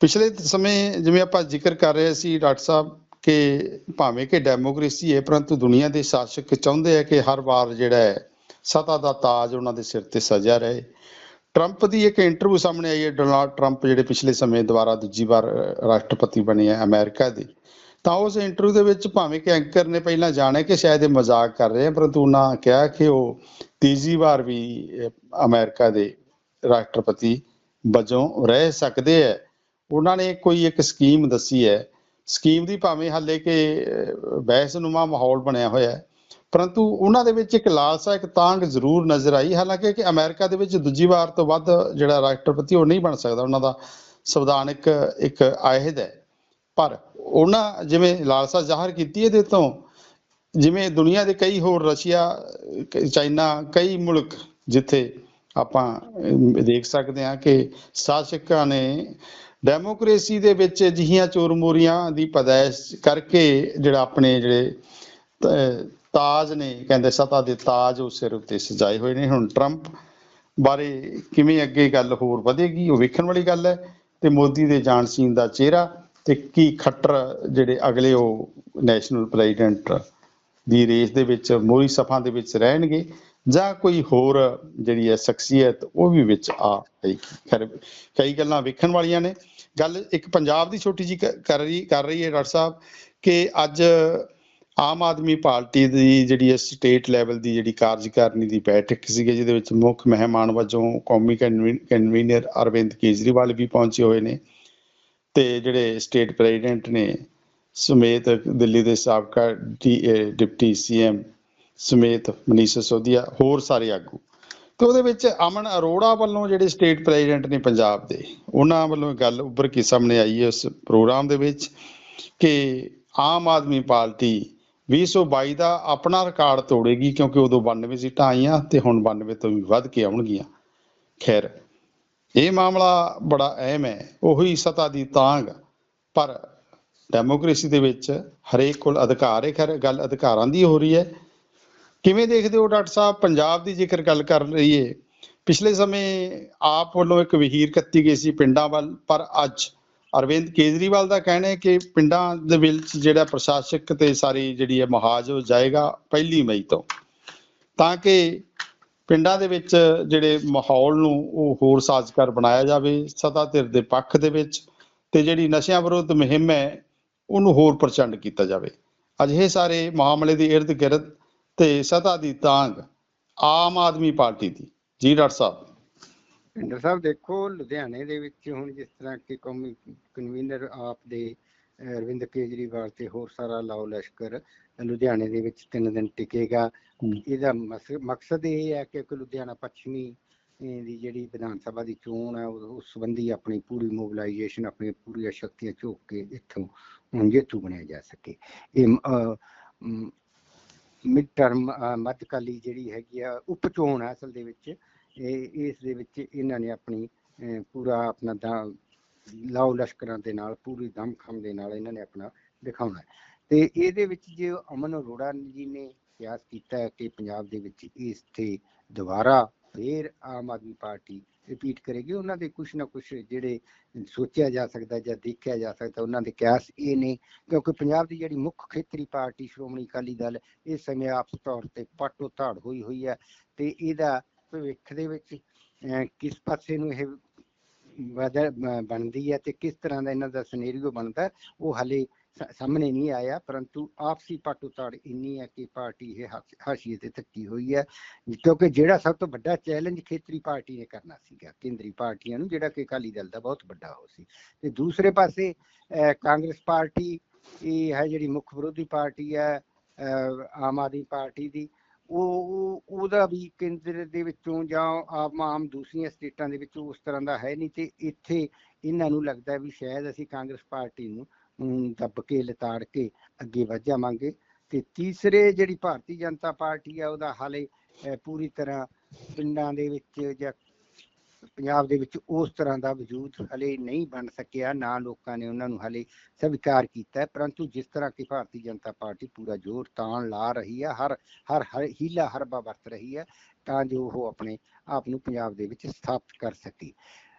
S1: ਪਿਛਲੇ ਸਮੇਂ ਜਿਵੇਂ ਆਪਾਂ ਜ਼ਿਕਰ ਕਰ ਰਹੇ ਸੀ ਡਾਕਟਰ ਸਾਹਿਬ ਕਿ ਭਾਵੇਂ ਕਿ ਡੈਮੋਕ੍ਰੇਸੀ ਹੈ ਪਰੰਤੂ ਦੁਨੀਆ ਦੇ ਸ਼ਾਸਕ ਚਾਹੁੰਦੇ ਆ ਕਿ ਹਰ ਵਾਰ ਜਿਹੜਾ ਹੈ ਸਤਾ ਦਾ ਤਾਜ ਉਹਨਾਂ ਦੇ ਸਿਰ ਤੇ ਸਜਾ ਰਹੇ। ਟਰੰਪ ਦੀ ਇੱਕ ਇੰਟਰਵਿਊ ਸਾਹਮਣੇ ਆਈ ਹੈ ਡੋਨਾਲਡ ਟਰੰਪ ਜਿਹੜੇ ਪਿਛਲੇ ਸਮੇਂ ਦੁਬਾਰਾ ਦੂਜੀ ਵਾਰ ਰਾਸ਼ਟਰਪਤੀ ਬਣੇ ਆ ਅਮਰੀਕਾ ਦੇ। ਤਾਂ ਉਸ ਇੰਟਰਵਿਊ ਦੇ ਵਿੱਚ ਭਾਵੇਂ ਕਿ ਐਂਕਰ ਨੇ ਪਹਿਲਾਂ ਜਾਣਿਆ ਕਿ ਸ਼ਾਇਦ ਇਹ ਮਜ਼ਾਕ ਕਰ ਰਹੇ ਆ ਪਰੰਤੂ ਉਹਨਾਂ ਕਿਹਾ ਕਿ ਉਹ ਤੀਜੀ ਵਾਰ ਵੀ ਅਹ, ਅਮਰੀਕਾ ਦੇ ਰਾਸ਼ਟਰਪਤੀ ਵਜੋਂ ਰਹਿ ਸਕਦੇ ਹੈ ਉਹਨਾਂ ਨੇ ਕੋਈ ਇੱਕ ਸਕੀਮ ਦੱਸੀ ਹੈ। ਸਕੀਮ ਦੀ ਭਾਵੇਂ ਹਾਲੇ ਕਿ ਬਹਿਸਨੁਮਾ ਮਾਹੌਲ ਬਣਿਆ ਹੋਇਆ ਹੈ। ਪਰੰਤੂ ਉਹਨਾਂ ਦੇ ਵਿੱਚ ਇੱਕ ਲਾਲਸਾ, ਇੱਕ ਤਾਂਗ ਜ਼ਰੂਰ ਨਜ਼ਰ ਆਈ। ਹਾਲਾਂਕਿ ਕਿ ਅਮਰੀਕਾ ਦੇ ਵਿੱਚ ਦੂਜੀ ਵਾਰ ਤੋਂ ਵੱਧ ਜਿਹੜਾ ਰਾਸ਼ਟਰਪਤੀ ਉਹ ਨਹੀਂ ਬਣ ਸਕਦਾ। ਉਹਨਾਂ ਦਾ ਸੰਵਿਧਾਨਿਕ ਇੱਕ ਆਇਹਦ ਹੈ। ਪਰ ਉਹਨਾਂ ਜਿਵੇਂ ਲਾਲਸਾ ਜ਼ਾਹਰ ਕੀਤੀ ਇਹਦੇ ਤੋਂ, ਜਿਵੇਂ ਦੁਨੀਆ ਦੇ ਕਈ ਹੋਰ ਰਸ਼ੀਆ ਚਾਈਨਾ, ਕਈ ਮੁਲਕ ਜਿੱਥੇ ਆਪਾਂ ਦੇਖ ਸਕਦੇ ਹਾਂ ਕਿ ਸ਼ਾਸਕਾਂ ਨੇ ਡੈਮੋਕ੍ਰੇਸੀ ਦੇ ਵਿੱਚ ਅਜਿਹੀਆਂ ਚੋਰ-ਮੋਰੀਆਂ ਦੀ ਪਦਾਇਸ਼ ਕਰਕੇ ਜਿਹੜਾ ਆਪਣੇ ਜਿਹੜੇ ਤਾਜ ਨੇ, ਕਹਿੰਦੇ ਸਤਾ ਦੇ ਤਾਜ ਉਹ ਸਿਰ ਉੱਤੇ ਸਜਾਏ ਹੋਏ ਨੇ। ਹੁਣ ਟਰੰਪ ਬਾਰੇ ਕਿਵੇਂ ਅੱਗੇ ਗੱਲ ਹੋਰ ਵਧੇਗੀ, ਉਹ ਵੇਖਣ ਵਾਲੀ ਗੱਲ ਹੈ। ਤੇ ਮੋਦੀ ਦੇ ਜਾਣਸੀਨ ਦਾ ਚਿਹਰਾ ਤੇ ਕੀ ਖੱਟਰ ਜਿਹੜੇ ਅਗਲੇ ਉਹ ਨੈਸ਼ਨਲ ਪ੍ਰੈਜ਼ੀਡੈਂਟ ਦੀ ਰੇਸ ਦੇ ਵਿੱਚ ਮੋਹਰੀ ਸਫਾ ਦੇ ਵਿੱਚ ਰਹਿਣਗੇ। ਜਾਂ ਕੋਈ ਹੋਰ ਜਿਹੜੀ ਹੈ ਸ਼ਖਸੀਅਤ, ਉਹ ਵੀ ਵਿੱਚ ਆ ਗਈ। ਕਈ ਗੱਲਾਂ ਵੇਖਣ ਵਾਲੀਆਂ ਨੇ। ਗੱਲ ਇੱਕ ਪੰਜਾਬ ਦੀ ਛੋਟੀ ਜੀ ਕਰ ਰਹੀ ਕਰ ਰਹੀ ਹੈ ਡਾਕਟਰ ਸਾਹਿਬ ਕਿ ਅੱਜ ਆਮ ਆਦਮੀ ਪਾਰਟੀ ਦੀ ਜਿਹੜੀ ਹੈ ਸਟੇਟ ਲੈਵਲ ਦੀ ਜਿਹੜੀ ਕਾਰਜਕਾਰਨੀ ਦੀ ਬੈਠਕ ਸੀਗੀ, ਜਿਹਦੇ ਵਿੱਚ ਮੁੱਖ ਮਹਿਮਾਨ ਵਜੋਂ ਕੌਮੀ ਕਨਵੀਨਰ ਅਰਵਿੰਦ ਕੇਜਰੀਵਾਲ ਵੀ ਪਹੁੰਚੇ ਹੋਏ ਨੇ ਤੇ ਜਿਹੜੇ ਸਟੇਟ ਪ੍ਰੈਜ਼ੀਡੈਂਟ ਨੇ ਸਮੇਤ ਦਿੱਲੀ ਦੇ ਸਾਬਕਾ ਡੀ- ਅਹ ਡਿਪਟੀ ਸੀਐਮ ਸਮੇਤ ਮਨੀਸ਼ ਸਿਸੋਦੀਆ ਹੋਰ ਸਾਰੇ ਆਗੂ। ਤੇ ਉਹਦੇ ਵਿੱਚ ਅਮਨ ਅਰੋੜਾ ਵੱਲੋਂ ਜਿਹੜੇ ਸਟੇਟ ਪ੍ਰੈਜ਼ੀਡੈਂਟ ਨੇ ਪੰਜਾਬ ਦੇ, ਉਹਨਾਂ ਵੱਲੋਂ ਗੱਲ ਉੱਭਰ ਕੇ ਸਾਹਮਣੇ ਆਈ ਹੈ ਉਸ ਪ੍ਰੋਗਰਾਮ ਦੇ ਵਿੱਚ ਕਿ ਆਮ ਆਦਮੀ ਪਾਰਟੀ 2022 ਦਾ ਆਪਣਾ ਰਿਕਾਰਡ ਤੋੜੇਗੀ ਕਿਉਂਕਿ ਉਦੋਂ 92 ਸੀਟਾਂ ਆਈਆਂ ਤੇ ਹੁਣ 92 ਤੋਂ ਵੀ ਵੱਧ ਕੇ ਆਉਣਗੀਆਂ। ਖੈਰ, ਇਹ ਮਾਮਲਾ ਬੜਾ ਅਹਿਮ ਹੈ, ਉਹੀ ਸਤਾ ਦੀ ਤਾਂਗ ਪਰ ਡੈਮੋਕ੍ਰੇਸੀ ਦੇ ਵਿੱਚ ਹਰੇਕ ਕੋਲ ਅਧਿਕਾਰ ਹੈ। ਖੈਰ, ਗੱਲ ਅਧਿਕਾਰਾਂ ਦੀ ਹੋ ਰਹੀ ਹੈ। ਕਿਵੇਂ ਦੇਖਦੇ ਹੋ ਡਾਕਟਰ ਸਾਹਿਬ? ਪੰਜਾਬ ਦੀ ਜੇਕਰ ਗੱਲ ਕਰ ਲਈਏ, ਪਿਛਲੇ ਸਮੇਂ ਆਪ ਵੱਲੋਂ ਇੱਕ ਵਹੀਰ ਕੱਤੀ ਗਈ ਸੀ ਪਿੰਡਾਂ ਵੱਲ, ਪਰ ਅੱਜ ਅਰਵਿੰਦ ਕੇਜਰੀਵਾਲ ਦਾ ਕਹਿਣਾ ਹੈ ਕਿ ਪਿੰਡਾਂ ਦੇ ਵਿੱਚ ਜਿਹੜਾ ਪ੍ਰਸ਼ਾਸਕ ਤੇ ਸਾਰੀ ਜਿਹੜੀ ਹੈ ਮਹਾਜ ਹੋ ਜਾਏਗਾ ਪਹਿਲੀ ਮਈ ਤੋਂ। ਤਾਂ ਕਿ ਪਿੰਡਾਂ ਦੇ ਵਿੱਚ ਜਿਹੜੇ ਮਾਹੌਲ ਨੂੰ ਉਹ ਹੋਰ ਸਾਜ਼ਗਾਰ ਬਣਾਇਆ ਜਾਵੇ ਸਤਾ ਧਿਰ ਦੇ ਪੱਖ ਦੇ ਵਿੱਚ, ਤੇ ਜਿਹੜੀ ਨਸ਼ਿਆਂ ਵਿਰੁੱਧ ਮੁਹਿੰਮ ਹੈ, ਉਹਨੂੰ ਹੋਰ ਪ੍ਰਚੰਡ ਕੀਤਾ ਜਾਵੇ। ਅਜਿਹੇ ਸਾਰੇ ਮਾਮਲੇ ਦੇ ਇਰਦ ਗਿਰਦ ਤੇ ਸਤਾ ਦੀ ਤਾਂਗ ਆਮ ਆਦਮੀ ਪਾਰਟੀ ਦੀ ਜੀ ਡਾਕਟਰ ਸਾਹਿਬ।
S2: ਪਿੰਡਰ ਸਾਹਿਬ ਦੇਖੋ ਲੁਧਿਆਣੇ ਦੇ ਵਿੱਚ ਹੁਣ ਜਿਸ ਤਰ੍ਹਾਂ ਕਿ ਕੌਮੀ ਕਨਵੀਨਰ ਆਪ ਦੇ ਅਰਵਿੰਦ ਕੇਜਰੀਵਾਲ ਤੇ ਹੋਰ ਸਾਰਾ ਲਾਓ ਲਸ਼ਕਰ ਲੁਧਿਆਣੇ ਦੇ ਵਿੱਚ ਤਿੰਨ ਦਿਨ ਟਿਕੇਗਾ। ਇਹਦਾ ਮਕਸਦ ਇਹ ਹੈ ਕਿ ਲੁਧਿਆਣਾ ਪੱਛਮੀ ਦੀ ਜਿਹੜੀ ਵਿਧਾਨ ਸਭਾ ਦੀ ਚੋਣ ਹੈ ਉਸ ਸੰਬੰਧੀ ਆਪਣੀ ਪੂਰੀ ਮੋਬਿਲਾਈਜੇਸ਼ਨ ਆਪਣੀ ਪੂਰੀਆਂ ਸ਼ਕਤੀਆਂ ਝੋਕ ਕੇ ਇੱਥੋਂ ਜੇਤੂ ਬਣਿਆ ਜਾ ਸਕੇ। ਇਹ ਮਿਡ ਟਰਮ ਮੱਧਕਾਲੀ ਜਿਹੜੀ ਹੈਗੀ ਆ, ਉਪ ਅਸਲ ਦੇ ਵਿੱਚ ਇਸ ਦੇ ਵਿੱਚ ਇਹਨਾਂ ਨੇ ਆਪਣੀ ਪੂਰਾ ਆਪਣਾ ਦਾ, ਲਾਓ ਲਸ਼ਕਰਾਂ ਦੇ ਨਾਲ, ਪੂਰੀ ਦਮਖਮ ਦੇ ਨਾਲ ਇਹਨਾਂ ਨੇ ਆਪਣਾ ਦਿਖਾਉਣਾ ਤੇ ਇਹਦੇ ਵਿੱਚ ਜੇ ਅਮਨ ਅਰੋੜਾ ਜੀ ਨੇ ਕਿਆਸ ਕੀਤਾ ਹੈ ਕਿ ਪੰਜਾਬ ਦੇ ਵਿੱਚ ਇਸ ਤੇ ਦੁਬਾਰਾ ਫੇਰ ਆਮ ਆਦਮੀ ਪਾਰਟੀ ਰਿਪੀਟ ਕਰੇਗੀ, ਉਹਨਾਂ ਦੇ ਕੁਝ ਨਾ ਕੁਝ ਜਿਹੜੇ ਸੋਚਿਆ ਜਾ ਸਕਦਾ ਜਾਂ ਦੇਖਿਆ ਜਾ ਸਕਦਾ, ਉਹਨਾਂ ਦੇ ਕਿਆਸ ਇਹ ਨੇ, ਕਿਉਂਕਿ ਪੰਜਾਬ ਦੀ ਜਿਹੜੀ ਮੁੱਖ ਖੇਤਰੀ ਪਾਰਟੀ ਸ਼੍ਰੋਮਣੀ ਅਕਾਲੀ ਦਲ ਇਸ ਸਮੇਂ ਆਪਸ ਤੌਰ ਤੇ ਪਾਟੋ ਧਾੜ ਹੋਈ ਹੋਈ ਹੈ ਤੇ ਇਹਦਾ ਭਵਿੱਖ ਦੇ ਵਿੱਚ ਕਿਸ ਪਾਸੇ ਨੂੰ ਇਹ ਵਧ- ਬਣਦੀ ਹੈ ਤੇ ਕਿਸ ਤਰ੍ਹਾਂ ਦਾ ਇਹਨਾਂ ਦਾ ਸਿਨੈਰੀਓ ਬਣਦਾ, ਉਹ ਹਲੇ ਸਾਹਮਣੇ ਨਹੀਂ ਆਇਆ, ਪਰੰਤੂ ਆਪਸੀ ਪਾਟੋ ਇੰਨੀ ਹੈ ਕਿ ਪਾਰਟੀ ਇਹ ਹਾਸ਼ੀਏ ਤੇ ਧੱਕੀ ਹੋਈ ਹੈ, ਕਿਉਂਕਿ ਜਿਹੜਾ ਸਭ ਤੋਂ ਵੱਡਾ ਚੈਲੰਜ ਖੇਤਰੀ ਪਾਰਟੀ ਨੇ ਕਰਨਾ ਸੀਗਾ, ਕੇਂਦਰੀ ਪਾਰਟੀਆਂ ਨੂੰ, ਜਿਹੜਾ ਕਿ ਅਕਾਲੀ ਦਲ ਦਾ ਬਹੁਤ ਵੱਡਾ ਹੋ ਸੀ। ਤੇ ਦੂਸਰੇ ਪਾਸੇ ਕਾਂਗਰਸ ਪਾਰਟੀ, ਇਹ ਹੈ ਜਿਹੜੀ ਮੁੱਖ ਵਿਰੋਧੀ ਪਾਰਟੀ ਹੈ ਆਮ ਆਦਮੀ ਪਾਰਟੀ ਦੀ ਉਹ- ਉਹਦਾ ਵੀ ਕੇਂਦਰ ਦੇ ਵਿੱਚੋਂ ਜਾਂ ਆਮ ਆਮ ਦੂਸਰੀਆਂ ਸਟੇਟਾਂ ਦੇ ਵਿੱਚ ਉਸ ਤਰ੍ਹਾਂ ਦਾ ਹੈ ਨਹੀਂ, ਤੇ ਇੱਥੇ ਇਹਨਾਂ ਨੂੰ ਲੱਗਦਾ ਵੀ ਸ਼ਾਇਦ ਅਸੀਂ ਕਾਂਗਰਸ ਪਾਰਟੀ ਨੂੰ ਅਮ, ਦੱਬ ਕੇ ਲਤਾੜ ਕੇ ਅੱਗੇ ਵਧ ਜਾਵਾਂਗੇ। ਤੇ ਤੀਸਰੇ ਜਿਹੜੀ ਭਾਰਤੀ ਜਨਤਾ ਪਾਰਟੀ ਆ ਉਹਦਾ ਹਾਲੇ ਪੂਰੀ ਤਰ੍ਹਾਂ ਪਿੰਡਾਂ ਦੇ ਵਿੱਚ ਜਾਂ ਪੰਜਾਬ ਦੇ ਵਿੱਚ ਉਸ ਤਰ੍ਹਾਂ ਦਾ ਵਜੂਦ ਹਲੇ ਨਹੀਂ ਬਣ ਸਕਿਆ। ਨਾ ਲੋਕਾਂ ਨੇ ਉਹਨਾਂ ਨੂੰ ਹਲੇ ਸਵੀਕਾਰ ਕੀਤਾ ਪਰੰਤੂ ਜਿਸ ਤਰ੍ਹਾਂ ਕਿ ਭਾਰਤੀ ਜਨਤਾ ਪਾਰਟੀ ਪੂਰਾ ਜ਼ੋਰ ਤਾਣ ਲਾ ਰਹੀ ਹੈ ਹਰ ਹਰ ਹਰ ਹੀਲਾ ਹਰਬਾ ਵਰਤ ਰਹੀ ਹੈ ਤਾਂ ਜੋ ਉਹ ਆਪਣੇ ਆਪ ਨੂੰ ਪੰਜਾਬ ਦੇ ਵਿੱਚ ਸਥਾਪਿਤ ਕਰ ਸਕੇ।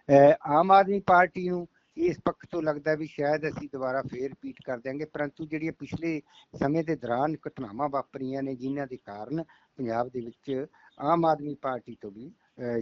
S2: ਆਮ ਆਦਮੀ ਪਾਰਟੀ ਨੂੰ ਇਸ ਪੱਖ ਤੋਂ ਲੱਗਦਾ ਵੀ ਸ਼ਾਇਦ ਅਸੀਂ ਦੁਬਾਰਾ ਫੇਰ ਰਿਪੀਟ ਕਰ ਦਿਆਂਗੇ, ਪਰੰਤੂ ਜਿਹੜੀਆਂ ਪਿਛਲੇ ਸਮੇਂ ਦੇ ਦੌਰਾਨ ਘਟਨਾਵਾਂ ਵਾਪਰੀਆਂ ਨੇ, ਜਿਨ੍ਹਾਂ ਦੇ ਕਾਰਨ ਪੰਜਾਬ ਦੇ ਵਿੱਚ ਆਮ ਆਦਮੀ ਪਾਰਟੀ ਤੋਂ ਵੀ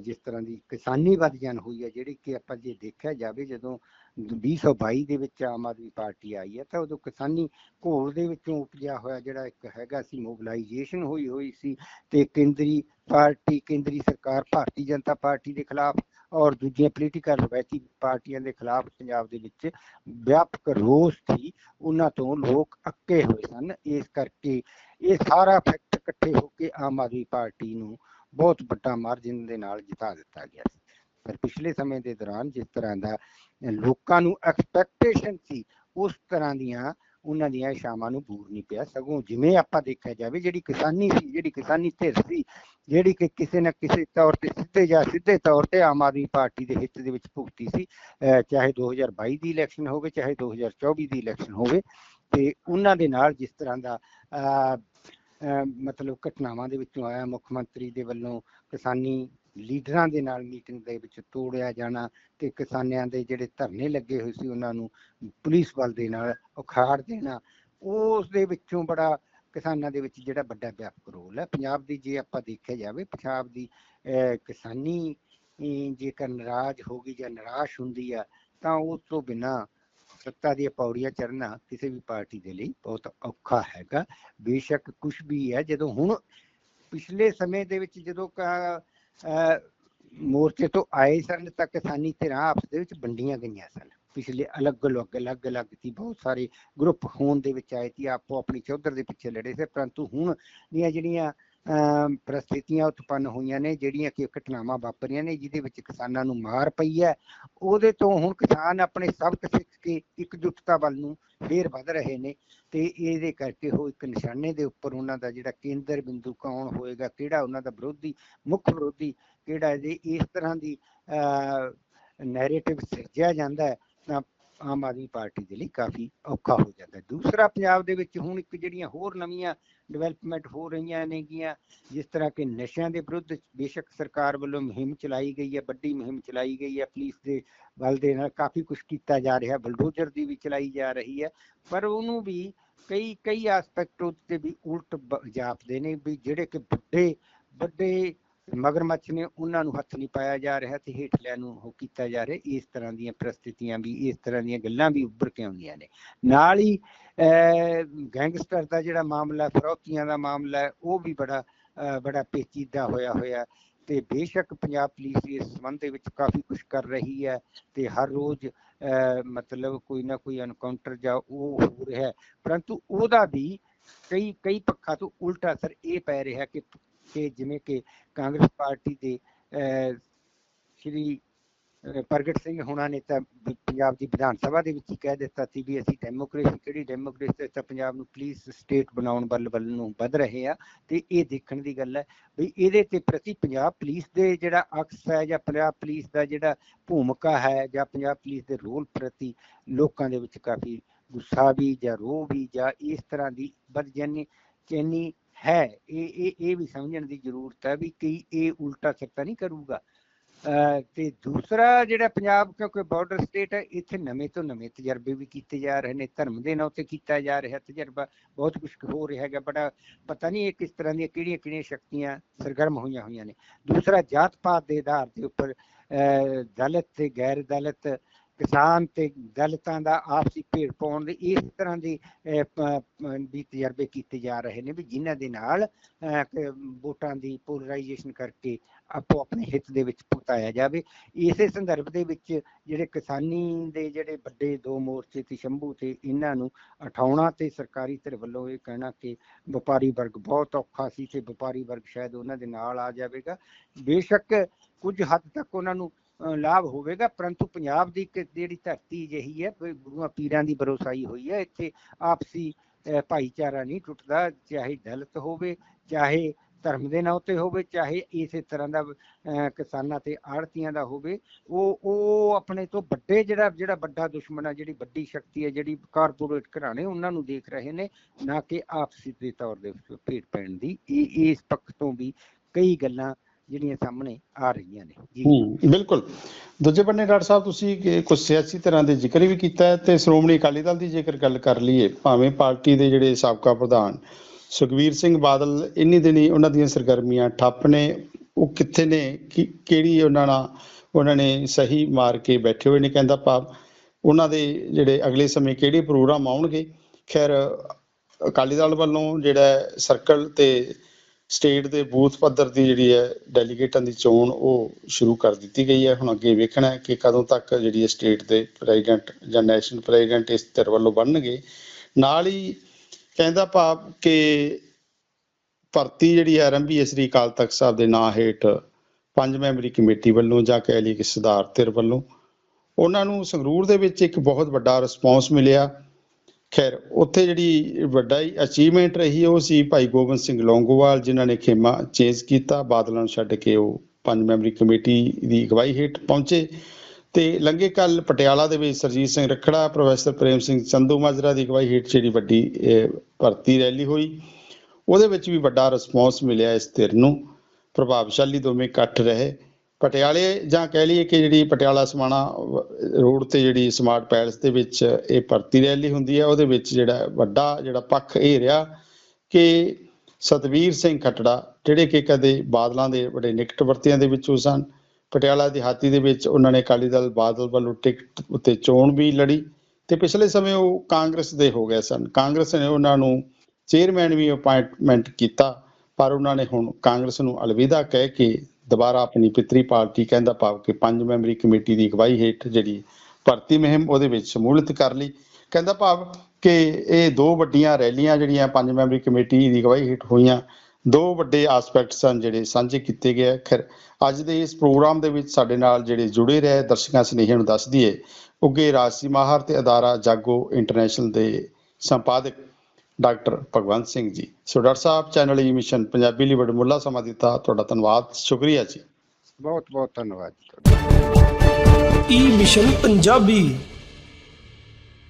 S2: ਜਿਸ ਤਰ੍ਹਾਂ ਦੀ ਕਿਸਾਨੀ ਵੱਧ ਜਾਣ ਹੋਈ ਹੈ, ਜਿਹੜੀ ਕਿ ਆਪਾਂ ਜੇ ਦੇਖਿਆ ਜਾਵੇ, ਜਦੋਂ 2022 ਦੇ ਵਿੱਚ ਆਮ ਆਦਮੀ ਪਾਰਟੀ ਆਈ ਹੈ, ਤਾਂ ਉਦੋਂ ਕਿਸਾਨੀ ਘੋਲ ਦੇ ਵਿੱਚੋਂ ਉਪਜਿਆ ਹੋਇਆ ਜਿਹੜਾ ਇੱਕ ਹੈਗਾ ਸੀ ਮੋਬਿਲਾਈਜੇਸ਼ਨ ਹੋਈ ਹੋਈ ਸੀ, ਤੇ ਕੇਂਦਰੀ ਪਾਰਟੀ, ਕੇਂਦਰੀ ਸਰਕਾਰ, ਭਾਰਤੀ ਜਨਤਾ ਪਾਰਟੀ ਦੇ ਖਿਲਾਫ ਔਰ ਦੂਜੀਆਂ ਪੋਲੀਟੀਕਲ ਰਵਾਇਤੀ ਪਾਰਟੀਆਂ ਦੇ ਖਿਲਾਫ ਪੰਜਾਬ ਦੇ ਵਿੱਚ ਵਿਆਪਕ ਰੋਸ ਸੀ, ਉਹਨਾਂ ਤੋਂ ਲੋਕ ਅੱਕੇ ਹੋਏ ਸਨ। ਇਸ ਕਰਕੇ ਇਹ ਸਾਰਾ ਫੈਕਟ ਇਕੱਠੇ ਹੋ ਕੇ ਆਮ ਆਦਮੀ ਪਾਰਟੀ ਨੂੰ ਬਹੁਤ ਵੱਡਾ ਮਾਰਜਨ ਦੇ ਨਾਲ ਜਿਤਾ ਦਿੱਤਾ ਗਿਆ ਸੀ। ਪਰ ਪਿਛਲੇ ਸਮੇਂ ਦੇ ਦੌਰਾਨ ਜਿਸ ਤਰ੍ਹਾਂ ਦਾ ਲੋਕਾਂ ਨੂੰ ਐਕਸਪੈਕਟੇਸ਼ਨ ਸੀ, ਉਸ ਤਰ੍ਹਾਂ ਦੀਆਂ ਉਹਨਾਂ ਦੀਆਂ ਸ਼ਾਮਾਂ ਨੂੰ ਬੂਰ ਨਹੀਂ ਪਿਆ ਸਗੋਂ ਜਿਵੇਂ ਆਪਾਂ ਦੇਖਿਆ ਜਾਵੇ ਜਿਹੜੀ ਕਿਸਾਨੀ ਸੀ ਜਿਹੜੀ ਕਿਸਾਨੀ ਧਿਰ ਸੀ ਜਿਹੜੀ ਕਿ ਕਿਸੇ ਨਾ ਕਿਸੇ ਤੌਰ ਤੇ ਸਿੱਧੇ ਜਾਂ ਸਿੱਧੇ ਤੌਰ ਤੇ ਆਮ ਆਦਮੀ ਪਾਰਟੀ ਦੇ ਹਿੱਤ ਦੇ ਵਿੱਚ ਭੁਗਤੀ ਸੀ ਚਾਹੇ 2022 ਦੀ ਇਲੈਕਸ਼ਨ ਹੋਵੇ ਚਾਹੇ 2024 ਦੀ ਇਲੈਕਸ਼ਨ ਹੋਵੇ ਤੇ ਉਹਨਾਂ ਦੇ ਨਾਲ ਜਿਸ ਤਰ੍ਹਾਂ ਦਾ ਅਹ, ਅਹ, ਮਤਲਬ ਘਟਨਾਵਾਂ ਦੇ ਵਿੱਚੋਂ ਆਇਆ ਮੁੱਖ ਮੰਤਰੀ ਦੇ ਵੱਲੋਂ ਕਿਸਾਨੀ ਲੀਡਰਾਂ ਦੇ ਨਾਲ ਮੀਟਿੰਗ ਦੇ ਵਿੱਚ ਤੋੜਿਆ ਜਾਣਾ ਤੇ ਕਿਸਾਨਾਂ ਦੇ ਜਿਹੜੇ ਧਰਨੇ ਲੱਗੇ ਹੋਏ ਸੀ ਉਹਨਾਂ ਨੂੰ ਪੁਲਿਸ ਬਲ ਦੇ ਨਾਲ ਉਖਾੜ ਦੇਣਾ ਉਸ ਦੇ ਵਿੱਚੋਂ ਬੜਾ ਕਿਸਾਨਾਂ ਦੇ ਵਿੱਚ ਜਿਹੜਾ ਵੱਡਾ ਵਿਆਪਕ ਰੋਲ ਹੈ। ਪੰਜਾਬ ਦੀ ਜੇ ਆਪਾਂ ਦੇਖਿਆ ਜਾਵੇ, ਪੰਜਾਬ ਦੀ ਕਿਸਾਨੀ ਜੇਕਰ ਨਾਰਾਜ਼ ਹੋ ਗਈ ਜਾਂ ਨਿਰਾਸ਼ ਹੁੰਦੀ ਆ, ਤਾਂ ਉਸ ਤੋਂ ਬਿਨਾ ਸੱਤਾ ਦੀਆਂ ਪੌੜੀਆਂ ਚੜ੍ਹਨਾ ਕਿਸੇ ਵੀ ਪਾਰਟੀ ਦੇ ਲਈ ਬਹੁਤ ਔਖਾ ਹੈਗਾ। ਬੇਸ਼ੱਕ ਕੁਝ ਵੀ ਹੈ, ਜਦੋਂ ਹੁਣ ਪਿਛਲੇ ਸਮੇਂ ਦੇ ਵਿੱਚ ਜਦੋਂ ਕ- ਮੋਰਚੇ ਤੋਂ ਆਏ ਸਨ ਤਾਂ ਕਿਸਾਨੀ ਧਿਰਾਂ ਆਪਸ ਦੇ ਵਿੱਚ ਵੰਡੀਆਂ ਗਈਆਂ ਸਨ। ਪਿਛਲੇ ਅਲੱਗ ਅਲੱਗ ਅਲੱਗ ਅਲੱਗ ਸੀ, ਬਹੁਤ ਸਾਰੇ ਗਰੁੱਪ ਹੋਣ ਦੇ ਵਿੱਚ ਆਏ ਸੀ ਆਪੋ ਆਪਣੀ ਚੌਧਰ ਦੇ ਪਿੱਛੇ ਲੜੇ ਸੀ, ਪਰੰਤੂ ਹੁਣ ਦੀਆਂ ਜਿਹੜੀਆਂ ਪ੍ਰਸਥਿਤੀਆਂ ਉਤਪੰਨ ਹੋਈਆਂ ਨੇ, ਜਿਹੜੀਆਂ ਕਿ ਘਟਨਾਵਾਂ ਵਾਪਰੀਆਂ ਨੇ, ਜਿਹਦੇ ਵਿੱਚ ਕਿਸਾਨਾਂ ਨੂੰ ਮਾਰ ਪਈ ਹੈ। ਉਹਦੇ ਤੋਂ ਹੁਣ ਕਿਸਾਨ ਆਪਣੇ ਸਬਕ ਸਿੱਖ ਕੇ ਇਕਜੁੱਟਤਾ ਵੱਲ ਨੂੰ ਫੇਰ ਵੱਧ ਰਹੇ ਨੇ ਤੇ ਇਹਦੇ ਕਰਕੇ ਉਹ ਇੱਕ ਨਿਸ਼ਾਨੇ ਦੇ ਉੱਪਰ ਉਹਨਾਂ ਦਾ ਜਿਹੜਾ ਕੇਂਦਰ ਬਿੰਦੂ ਕੌਣ ਹੋਏਗਾ, ਕਿਹੜਾ ਉਹਨਾਂ ਦਾ ਵਿਰੋਧੀ, ਮੁੱਖ ਵਿਰੋਧੀ ਕਿਹੜਾ ਹੈ ਜੇ ਇਸ ਤਰ੍ਹਾਂ ਦੀ ਨੈਰੇਟਿਵ ਸਿਰਜਿਆ ਜਾਂਦਾ ਹੈ। ਤਾਂ ਆਮ ਆਦਮੀ ਪਾਰਟੀ ਦੇ ਲਈ ਕਾਫੀ ਔਖਾ ਹੋ ਜਾਂਦਾ। ਦੂਸਰਾ, ਪੰਜਾਬ ਦੇ ਵਿੱਚ ਹੁਣ ਇੱਕ ਜਿਹੜੀਆਂ ਹੋਰ ਨਵੀਆਂ ਡਿਵੈਲਪਮੈਂਟ ਹੋ ਰਹੀਆਂ ਨੇਗੀਆਂ, ਜਿਸ ਤਰ੍ਹਾਂ ਕਿ ਨਸ਼ਿਆਂ ਦੇ ਵਿਰੁੱਧ ਬੇਸ਼ੱਕ ਸਰਕਾਰ ਵੱਲੋਂ ਮੁਹਿੰਮ ਚਲਾਈ ਗਈ ਹੈ, ਵੱਡੀ ਮੁਹਿੰਮ ਚਲਾਈ ਗਈ ਹੈ, ਪੁਲਿਸ ਦੇ ਬਲ ਦੇ ਨਾਲ ਕਾਫੀ ਕੁਝ ਕੀਤਾ ਜਾ ਰਿਹਾ, ਬਲਡੋਜ਼ਰ ਦੀ ਵੀ ਚਲਾਈ ਜਾ ਰਹੀ ਹੈ, ਪਰ ਉਹਨੂੰ ਵੀ ਕਈ ਕਈ ਐਸਪੈਕਟ ਉੱਤੇ ਵੀ ਉਲਟ ਜਾਪਦੇ ਨੇ ਵੀ ਜਿਹੜੇ ਕਿ ਵੱਡੇ ਵੱਡੇ ਮਗਰਮੱਛ ਨੇ ਉਹਨਾਂ ਨੂੰ ਹੱਥ ਨਹੀਂ ਪਾਇਆ ਜਾ ਰਿਹਾ ਤੇ ਹੇਠਲਿਆਂ ਨੂੰ ਉਹ ਕੀਤਾ ਜਾ ਰਿਹਾ। ਇਸ ਤਰ੍ਹਾਂ ਦੀਆਂ ਪ੍ਰਸਥਿਤੀਆਂ ਵੀ ਇਸ ਤਰ੍ਹਾਂ ਦੀਆਂ ਗੱਲਾਂ ਵੀ ਉੱਭਰ ਕੇ ਆਉਂਦੀਆਂ ਨੇ। ਨਾਲ ਹੀ ਗੈਂਗਸਟਰ ਦਾ ਜਿਹੜਾ ਮਾਮਲਾ ਫਰੌਤੀਆਂ ਦਾ ਮਾਮਲਾ ਹੈ ਉਹ ਵੀ ਬੜਾ ਬੜਾ ਪੇਚੀਦਾ ਹੋਇਆ ਹੋਇਆ ਤੇ ਬੇਸ਼ੱਕ ਪੰਜਾਬ ਪੁਲਿਸ ਇਸ ਸੰਬੰਧ ਦੇ ਵਿੱਚ ਕਾਫੀ ਕੁਝ ਕਰ ਰਹੀ ਹੈ ਤੇ ਹਰ ਰੋਜ਼ ਅਹ, ਮਤਲਬ ਕੋਈ ਨਾ ਕੋਈ ਐਨਕਾਊਂਟਰ ਜਾਂ ਉਹ ਹੋ ਰਿਹਾ ਪਰੰਤੂ ਉਹਦਾ ਵੀ ਕਈ ਕਈ ਪੱਖਾਂ ਤੋਂ ਉਲਟਾ ਅਸਰ ਇਹ ਪੈ ਰਿਹਾ ਕਿ ਕਿ ਜਿਵੇਂ ਕਿ ਕਾਂਗਰਸ ਪਾਰਟੀ ਦੇ ਸ਼੍ਰੀ ਪ੍ਰਗਟ ਸਿੰਘ ਹੋਣਾ ਨੇ ਤਾਂ ਪੰਜਾਬ ਦੀ ਵਿਧਾਨ ਸਭਾ ਦੇ ਵਿੱਚ ਹੀ ਕਹਿ ਦਿੱਤਾ ਸੀ ਵੀ ਅਸੀਂ ਡੈਮੋਕ੍ਰੇਸੀ, ਕਿਹੜੀ ਡੈਮੋਕ੍ਰੇਸੀ ਤਾਂ ਪੰਜਾਬ ਨੂੰ ਪੁਲਿਸ ਸਟੇਟ ਬਣਾਉਣ ਵੱਲ ਵੱਲ ਨੂੰ ਵਧ ਰਹੇ ਆ ਤੇ ਇਹ ਦੇਖਣ ਦੀ ਗੱਲ ਹੈ ਵੀ ਇਹਦੇ ਤੇ ਪ੍ਰਤੀ ਪੰਜਾਬ ਪੁਲਿਸ ਦੇ ਜਿਹੜਾ ਅਕਸ ਹੈ ਜਾਂ ਪੰਜਾਬ ਪੁਲਿਸ ਦਾ ਜਿਹੜਾ ਭੂਮਿਕਾ ਹੈ ਜਾਂ ਪੰਜਾਬ ਪੁਲਿਸ ਦੇ ਰੋਲ ਪ੍ਰਤੀ ਲੋਕਾਂ ਦੇ ਵਿੱਚ ਕਾਫੀ ਗੁੱਸਾ ਵੀ ਜਾਂ ਰੋਹ ਵੀ ਜਾਂ ਇਸ ਤਰ੍ਹਾਂ ਦੀ ਬਦਜਨੀ ਚੈਨੀ ਹੈ ਇਹ ਇਹ ਇਹ ਵੀ ਸਮਝਣ ਦੀ ਜ਼ਰੂਰਤ ਹੈ ਵੀ ਕੀ ਇਹ ਉਲਟਾ ਸੱਤਾ ਨਹੀਂ ਕਰੂਗਾ। ਅਹ ਤੇ ਦੂਸਰਾ ਜਿਹੜਾ ਪੰਜਾਬ ਕਿਉਂਕਿ ਬਾਰਡਰ ਸਟੇਟ ਹੈ ਇੱਥੇ ਨਵੇਂ ਤੋਂ ਨਵੇਂ ਤਜਰਬੇ ਵੀ ਕੀਤੇ ਜਾ ਰਹੇ ਨੇ ਧਰਮ ਦੇ ਨਾਂ ਤੇ ਕੀਤਾ ਜਾ ਰਿਹਾ ਤਜਰਬਾ ਬਹੁਤ ਕੁਝ ਹੋ ਰਿਹਾ ਹੈਗਾ ਬੜਾ ਪਤਾ ਨਹੀਂ ਇਹ ਕਿਸ ਤਰ੍ਹਾਂ ਦੀਆਂ ਕਿਹੜੀਆਂ ਕਿਹੜੀਆਂ ਸ਼ਕਤੀਆਂ ਸਰਗਰਮ ਹੋਈਆਂ ਹੋਈਆਂ ਨੇ। ਦੂਸਰਾ ਜਾਤ ਪਾਤ ਦੇ ਆਧਾਰ ਦੇ ਉੱਪਰ ਅਹ, ਦਲਿਤ ਤੇ ਗੈਰ ਦਲਿਤ ਕਿਸਾਨ ਤੇ ਦਲਿਤਾਂ ਦਾ ਆਪਸੀ ਭੇੜ ਪਾਉਣ ਦੇ ਇਸ ਤਰ੍ਹਾਂ ਦੇ ਅਹ, ਤਜਰਬੇ ਕੀਤੇ ਜਾ ਰਹੇ ਨੇ ਵੀ ਜਿਨ੍ਹਾਂ ਦੇ ਨਾਲ ਵੋਟਾਂ ਦੀ ਪੋਲਰਾਈਜੇਸ਼ਨ ਕਰਕੇ ਆਪੋ ਆਪਣੇ ਹਿੱਤ ਦੇ ਵਿੱਚ ਭੁਗਤਾਇਆ ਜਾਵੇ। ਇਸੇ ਸੰਦਰਭ ਦੇ ਵਿੱਚ ਜਿਹੜੇ ਕਿਸਾਨੀ ਦੇ ਜਿਹੜੇ ਵੱਡੇ ਦੋ ਮੋਰਚੇ ਤੇ ਸ਼ੰਭੂ ਤੇ ਇਹਨਾਂ ਨੂੰ ਉਠਾਉਣਾ ਤੇ ਸਰਕਾਰੀ ਧਿਰ ਵੱਲੋਂ ਇਹ ਕਹਿਣਾ ਕਿ ਵਪਾਰੀ ਵਰਗ ਬਹੁਤ ਔਖਾ ਸੀ ਤੇ ਵਪਾਰੀ ਵਰਗ ਸ਼ਾਇਦ ਉਹਨਾਂ ਦੇ ਨਾਲ ਆ ਜਾਵੇਗਾ। ਬੇਸ਼ੱਕ ਕੁਝ ਹੱਦ ਤੱਕ ਉਹਨਾਂ ਨੂੰ ਲਾਭ ਹੋਵੇਗਾ, ਪਰੰਤੂ ਪੰਜਾਬ ਦੀ ਜਿਹੜੀ ਧਰਤੀ ਜਿਹੀ ਹੈ ਗੁਰੂਆਂ ਪੀਰਾਂ ਦੀ ਬਰੋਸਾਈ ਹੋਈ ਹੈ, ਇੱਥੇ ਆਪਸੀ ਭਾਈਚਾਰਾ ਨਹੀਂ ਟੁੱਟਦਾ, ਚਾਹੇ ਦਲਿਤ ਹੋਵੇ, ਚਾਹੇ ਧਰਮ ਦੇ ਨਾਂ ਤੇ ਹੋਵੇ, ਚਾਹੇ ਇਸੇ ਤਰ੍ਹਾਂ ਦਾ ਕਿਸਾਨਾਂ ਤੇ ਆੜਤੀਆਂ ਦਾ ਹੋਵੇ, ਉਹ ਉਹ ਆਪਣੇ ਤੋਂ ਵੱਡੇ ਜਿਹੜਾ ਜਿਹੜਾ ਵੱਡਾ ਦੁਸ਼ਮਣ ਆ, ਜਿਹੜੀ ਵੱਡੀ ਸ਼ਕਤੀ ਹੈ ਜਿਹੜੀ ਕਾਰਪੋਰੇਟ ਘਰਾਣੇ ਉਹਨਾਂ ਨੂੰ ਦੇਖ ਰਹੇ ਨੇ, ਨਾ ਕਿ ਆਪਸੀ ਦੇ ਤੌਰ ਦੇ ਉੱਤੇ ਭੇਟ ਪੈਣ ਦੀ, ਇਹ ਇਸ ਪੱਖ ਤੋਂ ਵੀ ਕਈ ਗੱਲਾਂ ਜਿਹੜੀਆਂ ਸਾਹਮਣੇ ਆ ਰਹੀਆਂ ਨੇ। ਜੀ।
S1: ਬਿਲਕੁਲ। ਦੂਜੇ ਬੰਨੇ ਡਾਕਟਰ ਸਾਹਿਬ, ਤੁਸੀਂ ਕੁਝ ਸਿਆਸੀ ਤਰ੍ਹਾਂ ਦੇ ਜ਼ਿਕਰ ਵੀ ਕੀਤਾ ਹੈ ਤੇ ਸ਼੍ਰੋਮਣੀ ਅਕਾਲੀ ਦਲ ਦੀ ਜੇਕਰ ਗੱਲ ਕਰ ਲਈਏ, ਭਾਵੇਂ ਪਾਰਟੀ ਦੇ ਜਿਹੜੇ ਸਾਬਕਾ ਪ੍ਰਧਾਨ ਸੁਖਵੀਰ ਸਿੰਘ ਬਾਦਲ ਇੰਨੀ ਦਿਨੀ ਉਹਨਾਂ ਦੀਆਂ ਸਰਗਰਮੀਆਂ ਠੱਪ ਨੇ, ਉਹ ਕਿੱਥੇ ਨੇ ਕਿਹੜੀ ਉਹਨਾਂ ਨਾਲ ਉਹਨਾਂ ਨੇ ਸਹੀ ਮਾਰ ਕੇ ਬੈਠੇ ਹੋਏ ਨੇ ਕਹਿੰਦਾ ਭਾਵ, ਉਹਨਾਂ ਦੇ ਜਿਹੜੇ ਅਗਲੇ ਸਮੇਂ ਕਿਹੜੇ ਪ੍ਰੋਗਰਾਮ ਆਉਣਗੇ? ਖੈਰ, ਅਕਾਲੀ ਦਲ ਵੱਲੋਂ ਜਿਹੜਾ ਸਰਕਲ ਤੇ ਸਟੇਟ ਦੇ ਬੂਥ ਪੱਧਰ ਦੀ ਜਿਹੜੀ ਹੈ ਡੈਲੀਗੇਟਾਂ ਦੀ ਚੋਣ ਉਹ ਸ਼ੁਰੂ ਕਰ ਦਿੱਤੀ ਗਈ ਹੈ। ਹੁਣ ਅੱਗੇ ਵੇਖਣਾ ਹੈ ਕਿ ਕਦੋਂ ਤੱਕ ਜਿਹੜੀ ਹੈ ਸਟੇਟ ਦੇ ਪ੍ਰੈਜ਼ੀਡੈਂਟ ਜਾਂ ਨੈਸ਼ਨਲ ਪ੍ਰੈਜ਼ੀਡੈਂਟ ਇਸ ਧਿਰ ਵੱਲੋਂ ਬਣਨਗੇ। ਨਾਲ ਹੀ ਕਹਿੰਦਾ ਭਾਵ ਕਿ ਭਰਤੀ ਜਿਹੜੀ ਹੈ ਆਰੰਭੀ ਸ੍ਰੀ ਅਕਾਲ ਤਖਤ ਸਾਹਿਬ ਦੇ ਨਾਂ ਹੇਠ ਪੰਜ ਮੈਂਬਰੀ ਕਮੇਟੀ ਵੱਲੋਂ ਜਾਂ ਕਹਿ ਲਈਏ ਕਿ ਸੁਧਾਰ ਧਿਰ ਵੱਲੋਂ। ਉਹਨਾਂ ਨੂੰ ਸੰਗਰੂਰ ਦੇ ਵਿੱਚ ਇੱਕ ਬਹੁਤ ਵੱਡਾ ਰਿਸਪੌਂਸ ਮਿਲਿਆ। ਖੈਰ, ਉੱਥੇ ਜਿਹੜੀ ਵੱਡਾ ਹੀ ਅਚੀਵਮੈਂਟ ਰਹੀ ਉਹ ਸੀ ਭਾਈ ਗੋਬਿੰਦ ਸਿੰਘ ਲੌਂਗੋਵਾਲ, ਜਿਨ੍ਹਾਂ ਨੇ ਖੇਮਾ ਚੇਂਜ ਕੀਤਾ, ਬਾਦਲਾਂ ਨੂੰ ਛੱਡ ਕੇ ਉਹ ਪੰਜ ਮੈਂਬਰੀ ਕਮੇਟੀ ਦੀ ਅਗਵਾਈ ਹੇਠ ਪਹੁੰਚੇ। ਤੇ ਲੰਗੇ ਕੱਲ ਪਟਿਆਲਾ ਦੇ ਵਿੱਚ ਸਰਜੀਤ ਸਿੰਘ ਰੱਖੜਾ, ਪ੍ਰੋਫੈਸਰ ਪ੍ਰੇਮ ਸਿੰਘ ਚੰਦੂ ਮਾਜਰਾ ਦੀ ਅਗਵਾਈ ਹੇਠ ਜਿਹੜੀ ਵੱਡੀ ਭਰਤੀ ਰੈਲੀ ਹੋਈ। ਉਹਦੇ ਵਿੱਚ ਵੀ ਵੱਡਾ ਰਿਸਪੌਂਸ ਮਿਲਿਆ ਇਸ ਧਿਰ ਨੂੰ। ਪ੍ਰਭਾਵਸ਼ਾਲੀ ਦੋਵੇਂ ਇਕੱਠ ਰਹੇ। ਪਟਿਆਲੇ ਜਾਂ ਕਹਿ ਲਈਏ ਕਿ ਜਿਹੜੀ ਪਟਿਆਲਾ ਸਮਾਣਾ ਰੋਡ ਤੇ ਜਿਹੜੀ ਸਮਾਰਟ ਪੈਲਸ ਦੇ ਵਿੱਚ ਇਹ ਭਰਤੀ ਰੈਲੀ ਹੁੰਦੀ ਹੈ, ਉਹਦੇ ਵਿੱਚ ਜਿਹੜਾ ਵੱਡਾ ਜਿਹੜਾ ਪੱਖ ਇਹ ਰਿਹਾ ਕਿ ਸਤਵੀਰ ਸਿੰਘ ਖੱਟੜਾ, ਜਿਹੜੇ ਕਿ ਕਦੇ ਬਾਦਲਾਂ ਦੇ ਬੜੇ ਨਿਕਟ ਵਰਤਿਆਂ ਦੇ ਵਿੱਚੋਂ ਸਨ, ਪਟਿਆਲਾ ਦਿਹਾਤੀ ਦੇ ਵਿੱਚ ਉਹਨਾਂ ਨੇ ਅਕਾਲੀ ਦਲ ਬਾਦਲ ਵੱਲੋਂ ਟਿਕਟ ਉੱਤੇ ਚੋਣ ਵੀ ਲੜੀ ਤੇ ਪਿਛਲੇ ਸਮੇਂ ਉਹ ਕਾਂਗਰਸ ਦੇ ਹੋ ਗਏ ਸਨ। ਕਾਂਗਰਸ ਨੇ ਉਹਨਾਂ ਨੂੰ ਚੇਅਰਮੈਨ ਵੀ ਅਪਾਇੰਟਮੈਂਟ ਕੀਤਾ, ਪਰ ਉਹਨਾਂ ਨੇ ਹੁਣ ਕਾਂਗਰਸ ਨੂੰ ਅਲਵਿਦਾ ਕਹਿ ਕੇ ਦੁਬਾਰਾ ਆਪਣੀ ਪਿਤਰੀ ਪਾਰਟੀ ਕਹਿੰਦਾ ਭਾਵ ਕਿ ਪੰਜ ਮੈਂਬਰੀ ਕਮੇਟੀ ਦੀ ਅਗਵਾਈ ਹੇਠ ਜਿਹੜੀ ਭਰਤੀ ਮੁਹਿੰਮ ਉਹਦੇ ਵਿੱਚ ਸ਼ਮੂਲੀਅਤ ਕਰ ਲਈ। ਕਹਿੰਦਾ ਭਾਵ ਕਿ ਇਹ ਦੋ ਵੱਡੀਆਂ ਰੈਲੀਆਂ ਜਿਹੜੀਆਂ ਪੰਜ ਮੈਂਬਰੀ ਕਮੇਟੀ ਦੀ ਅਗਵਾਈ ਹੇਠ ਹੋਈਆਂ, ਦੋ ਵੱਡੇ ਐਸਪੈਕਟਸ ਹਨ ਜਿਹੜੇ ਸਾਂਝੇ ਕੀਤੇ ਗਏ। ਖੈਰ, ਅੱਜ ਦੇ ਇਸ ਪ੍ਰੋਗਰਾਮ ਦੇ ਵਿੱਚ ਸਾਡੇ ਨਾਲ ਜਿਹੜੇ ਜੁੜੇ ਰਹੇ ਦਰਸ਼ਕਾਂ ਸਨੇਹੀਆਂ ਨੂੰ ਦੱਸ ਦਈਏ, ਉੱਗੇ ਰਾਜਸੀ ਮਾਹਰ ਤੇ ਅਦਾਰਾ ਜਾਗੋ ਇੰਟਰਨੈਸ਼ਨਲ ਦੇ ਸੰਪਾਦਕ doctor Bhagwant Singh ji. So doctor ਸਾਹਿਬ ਚੈਨਲ ਈ ਮਿਸ਼ਨ ਪੰਜਾਬੀ ਲਈ ਬੜਾ ਮੁੱਲਾ ਸਮਾਂ ਦਿੱਤਾ। ਤੁਹਾਡਾ ਧੰਨਵਾਦ ਸ਼ੁਕਰੀਆ ਜੀ।
S2: ਬਹੁਤ ਬਹੁਤ ਧੰਨਵਾਦ
S3: ਈ ਮਿਸ਼ਨ ਪੰਜਾਬੀ।